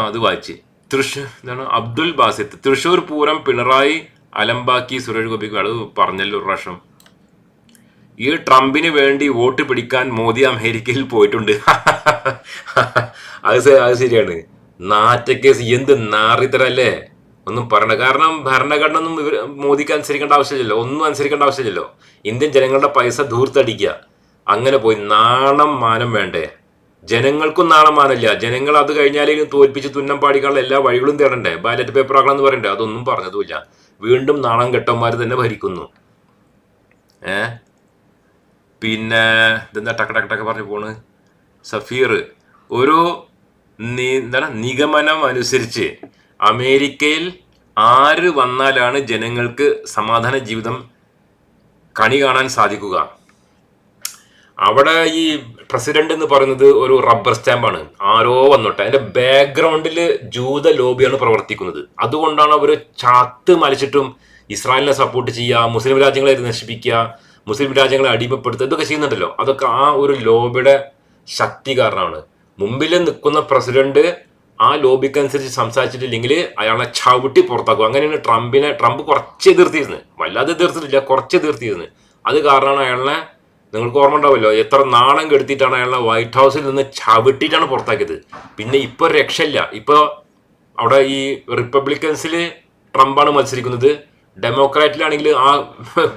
അത് വായിച്ച്. തൃശൂർ എന്താണ്? അബ്ദുൽ ബാസിത്ത്. തൃശൂർ പൂരം പിണറായി അലമ്പാക്കി സുരേഷ് ഗോപിക്ക് അത് പറഞ്ഞല്ലോ ഒരു പ്രാവശ്യം. ഈ ട്രംപിന് വേണ്ടി വോട്ട് പിടിക്കാൻ മോദി അമേരിക്കയിൽ പോയിട്ടുണ്ട്. അത് അത് ശരിയാണ്. നാറ്റക്കേസ് എന്ത് നാറിത്തരല്ലേ? ഒന്നും പറയണ്ട. കാരണം ഭരണഘടന ഒന്നും ഇവർ മോദിക്ക് അനുസരിക്കേണ്ട ആവശ്യമില്ലല്ലോ. ഒന്നും അനുസരിക്കേണ്ട ആവശ്യമില്ലല്ലോ. ഇന്ത്യൻ ജനങ്ങളുടെ പൈസ ധൂർത്തടിക്കുക. അങ്ങനെ പോയി നാണം മാനം വേണ്ടേ? ജനങ്ങൾക്കും നാണം മാനമില്ല. ജനങ്ങൾ അത് കഴിഞ്ഞാലും തോൽപ്പിച്ച് തുന്നം പാടിക്കാനുള്ള എല്ലാ വഴികളും തേടണ്ടേ? ബാലറ്റ് പേപ്പർ ആക്കണമെന്ന് പറയണ്ടേ? അതൊന്നും പറഞ്ഞതുമില്ല. വീണ്ടും നാണം കെട്ടന്മാർ തന്നെ ഭരിക്കുന്നു. ഏ? പിന്നെ ഇതെന്താ ടക്ക് ടക്ക് ടക്ക് പറഞ്ഞു പോണ്? സഫീർ ഒരു എന്താണ് നിഗമനം അനുസരിച്ച് അമേരിക്കയിൽ ആര് വന്നാലാണ് ജനങ്ങൾക്ക് സമാധാന ജീവിതം കണി കാണാൻ സാധിക്കുക? അവിടെ ഈ പ്രസിഡന്റ് എന്ന് പറയുന്നത് ഒരു റബ്ബർ സ്റ്റാമ്പാണ്. ആരോ വന്നോട്ടെ. അതിന്റെ ബാക്ക്ഗ്രൗണ്ടിൽ ജൂത ലോബിയാണ് പ്രവർത്തിക്കുന്നത്. അതുകൊണ്ടാണ് അവർ ചാത്ത് മലിച്ചിട്ടും ഇസ്രായേലിനെ സപ്പോർട്ട് ചെയ്യുക മുസ്ലിം രാജ്യങ്ങളെ നശിപ്പിക്കുക മുസ്ലിം രാജ്യങ്ങളെ അടിമപ്പെടുത്തുക ഇതൊക്കെ ചെയ്യുന്നുണ്ടല്ലോ. അതൊക്കെ ആ ഒരു ലോബിയുടെ ശക്തി കാരണമാണ്. മുമ്പിൽ നിൽക്കുന്ന പ്രസിഡന്റ് ആ ലോബിക്കനുസരിച്ച് സംസാരിച്ചിട്ടില്ലെങ്കിൽ അയാളെ ചവിട്ടി പുറത്താക്കും. അങ്ങനെയാണ് ട്രംപിനെ ട്രംപ് കുറച്ച് എതിർത്തിരുന്നത്. വല്ലാതെ എതിർത്തിട്ടില്ല കുറച്ച് എതിർത്തിരുന്നത്. അത് കാരണമാണ് അയാളെ നിങ്ങൾക്ക് ഓർമ്മ ഉണ്ടാവുമല്ലോ എത്ര നാണം കെടുത്തിയിട്ടാണ് അയാളെ വൈറ്റ് ഹൗസിൽ നിന്ന് ചവിട്ടിയിട്ടാണ് പുറത്താക്കിയത്. പിന്നെ ഇപ്പോൾ രക്ഷയില്ല. ഇപ്പോൾ അവിടെ ഈ റിപ്പബ്ലിക്കൻസിൽ ട്രംപാണ് മത്സരിക്കുന്നത്. ഡെമോക്രാറ്റിലാണെങ്കിൽ ആ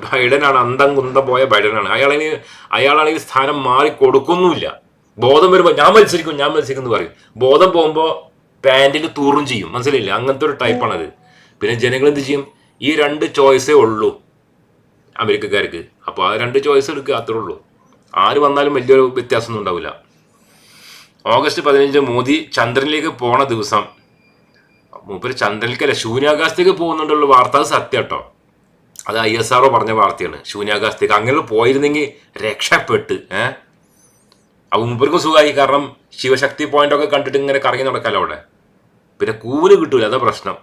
ബൈഡനാണ് അന്തം കുന്തം പോയ ബൈഡനാണ്. അയാളാണെങ്കിൽ അയാളാണെങ്കിൽ സ്ഥാനം മാറി കൊടുക്കുന്നുമില്ല. ബോധം വരുമ്പോൾ ഞാൻ മത്സരിക്കും ഞാൻ മത്സരിക്കും എന്ന് പറയും. ബോധം പോകുമ്പോൾ പാന്റിൽ തൂറും ചെയ്യും. മനസ്സിലില്ല അങ്ങനത്തെ ഒരു ടൈപ്പാണത് പിന്നെ ജനങ്ങൾ എന്ത് ചെയ്യും? ഈ രണ്ട് ചോയ്സേ ഉള്ളൂ അമേരിക്കക്കാർക്ക്. അപ്പോൾ ആ രണ്ട് ചോയ്സ് എടുക്കുക അത്രേ ഉള്ളൂ. ആര് വന്നാലും വലിയൊരു വ്യത്യാസമൊന്നും ഉണ്ടാവില്ല. ഓഗസ്റ്റ് പതിനഞ്ച് മോദി ചന്ദ്രനിലേക്ക് പോണ ദിവസം മൂപ്പര് ചന്ദ്രനിലേക്കല്ല ശൂന്യാകാശത്തേക്ക് പോകുന്നുണ്ടുള്ള വാർത്ത. അത് സത്യം കേട്ടോ. അത് ഐ എസ് ആർഒ പറഞ്ഞ വാർത്തയാണ്. ശൂന്യാകാശത്തേക്ക് അങ്ങനെ പോയിരുന്നെങ്കിൽ രക്ഷപ്പെട്ട് ഏഹ് അപ്പൊ മൂപ്പർക്കും സുഖമായി. കാരണം ശിവശക്തി പോയിന്റ് ഒക്കെ കണ്ടിട്ട് ഇങ്ങനെ കറങ്ങി നടക്കാലോ അവിടെ? പിന്നെ കൂന് കിട്ടൂല. അതാ പ്രശ്നം.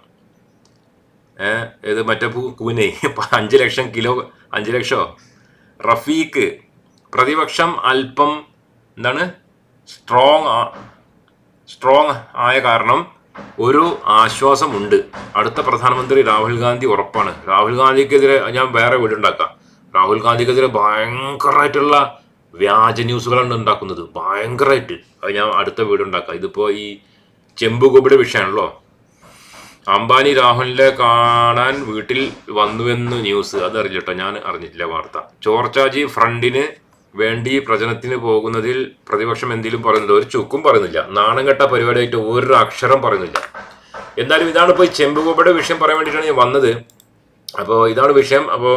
ഏഹ് ഇത് മറ്റേ കൂനെ? (laughs) അഞ്ച് ലക്ഷം കിലോ അഞ്ച് ലക്ഷോ? റഫീഖ്. പ്രതിപക്ഷം അല്പം എന്താണ്? സ്ട്രോങ് സ്ട്രോങ് ആയ കാരണം ഒരു ആശ്വാസമുണ്ട്. അടുത്ത പ്രധാനമന്ത്രി രാഹുൽ ഗാന്ധി ഉറപ്പാണ്. രാഹുൽ ഗാന്ധിക്കെതിരെ ഞാൻ വേറെ വീടുണ്ടാക്കാം രാഹുൽ ഗാന്ധിക്കെതിരെ ഭയങ്കരമായിട്ടുള്ള വ്യാജ ന്യൂസുകളാണ് ഉണ്ടാക്കുന്നത്. ഭയങ്കരമായിട്ട് അത് ഞാൻ അടുത്ത വീടുണ്ടാക്കാം ഇതിപ്പോൾ ഈ ചെമ്പുകോപിയുടെ വിഷയമാണല്ലോ. അംബാനി രാഹുലിനെ കാണാൻ വീട്ടിൽ വന്നുവെന്ന് ന്യൂസ്. അത് കേട്ടോ. ഞാൻ അറിഞ്ഞിട്ടില്ല വാർത്ത. ചോർച്ചാജി ഫ്രണ്ടിന് വേണ്ടി പ്രചനത്തിന് പോകുന്നതിൽ പ്രതിപക്ഷം എന്തെങ്കിലും പറയുന്നില്ല ഒരു ചുക്കും പറയുന്നില്ല. നാണം കെട്ട പരിപാടിയായിട്ട് ഒരു അക്ഷരം പറയുന്നില്ല. എന്നാലും ഇതാണ് ഇപ്പോൾ ഈ ചെമ്പുകോപ്പയുടെ വിഷയം പറയാൻ വേണ്ടിയിട്ടാണ് ഞാൻ വന്നത്. അപ്പോൾ ഇതാണ് വിഷയം. അപ്പോൾ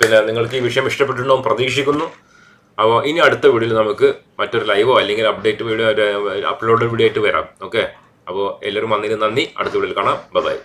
പിന്നെ നിങ്ങൾക്ക് ഈ വിഷയം ഇഷ്ടപ്പെട്ടിട്ടുണ്ടാവും പ്രതീക്ഷിക്കുന്നു. അപ്പോൾ ഇനി അടുത്ത വീഡിയോയിൽ നമുക്ക് മറ്റൊരു ലൈവോ അല്ലെങ്കിൽ അപ്ഡേറ്റ് വീഡിയോ അപ്ലോഡ് വീഡിയോ ആയിട്ട് വരാം. ഓക്കെ? അപ്പോൾ എല്ലാവരും വന്നതിന് നന്ദി. അടുത്ത വീഡിയോയിൽ കാണാം. ബൈ.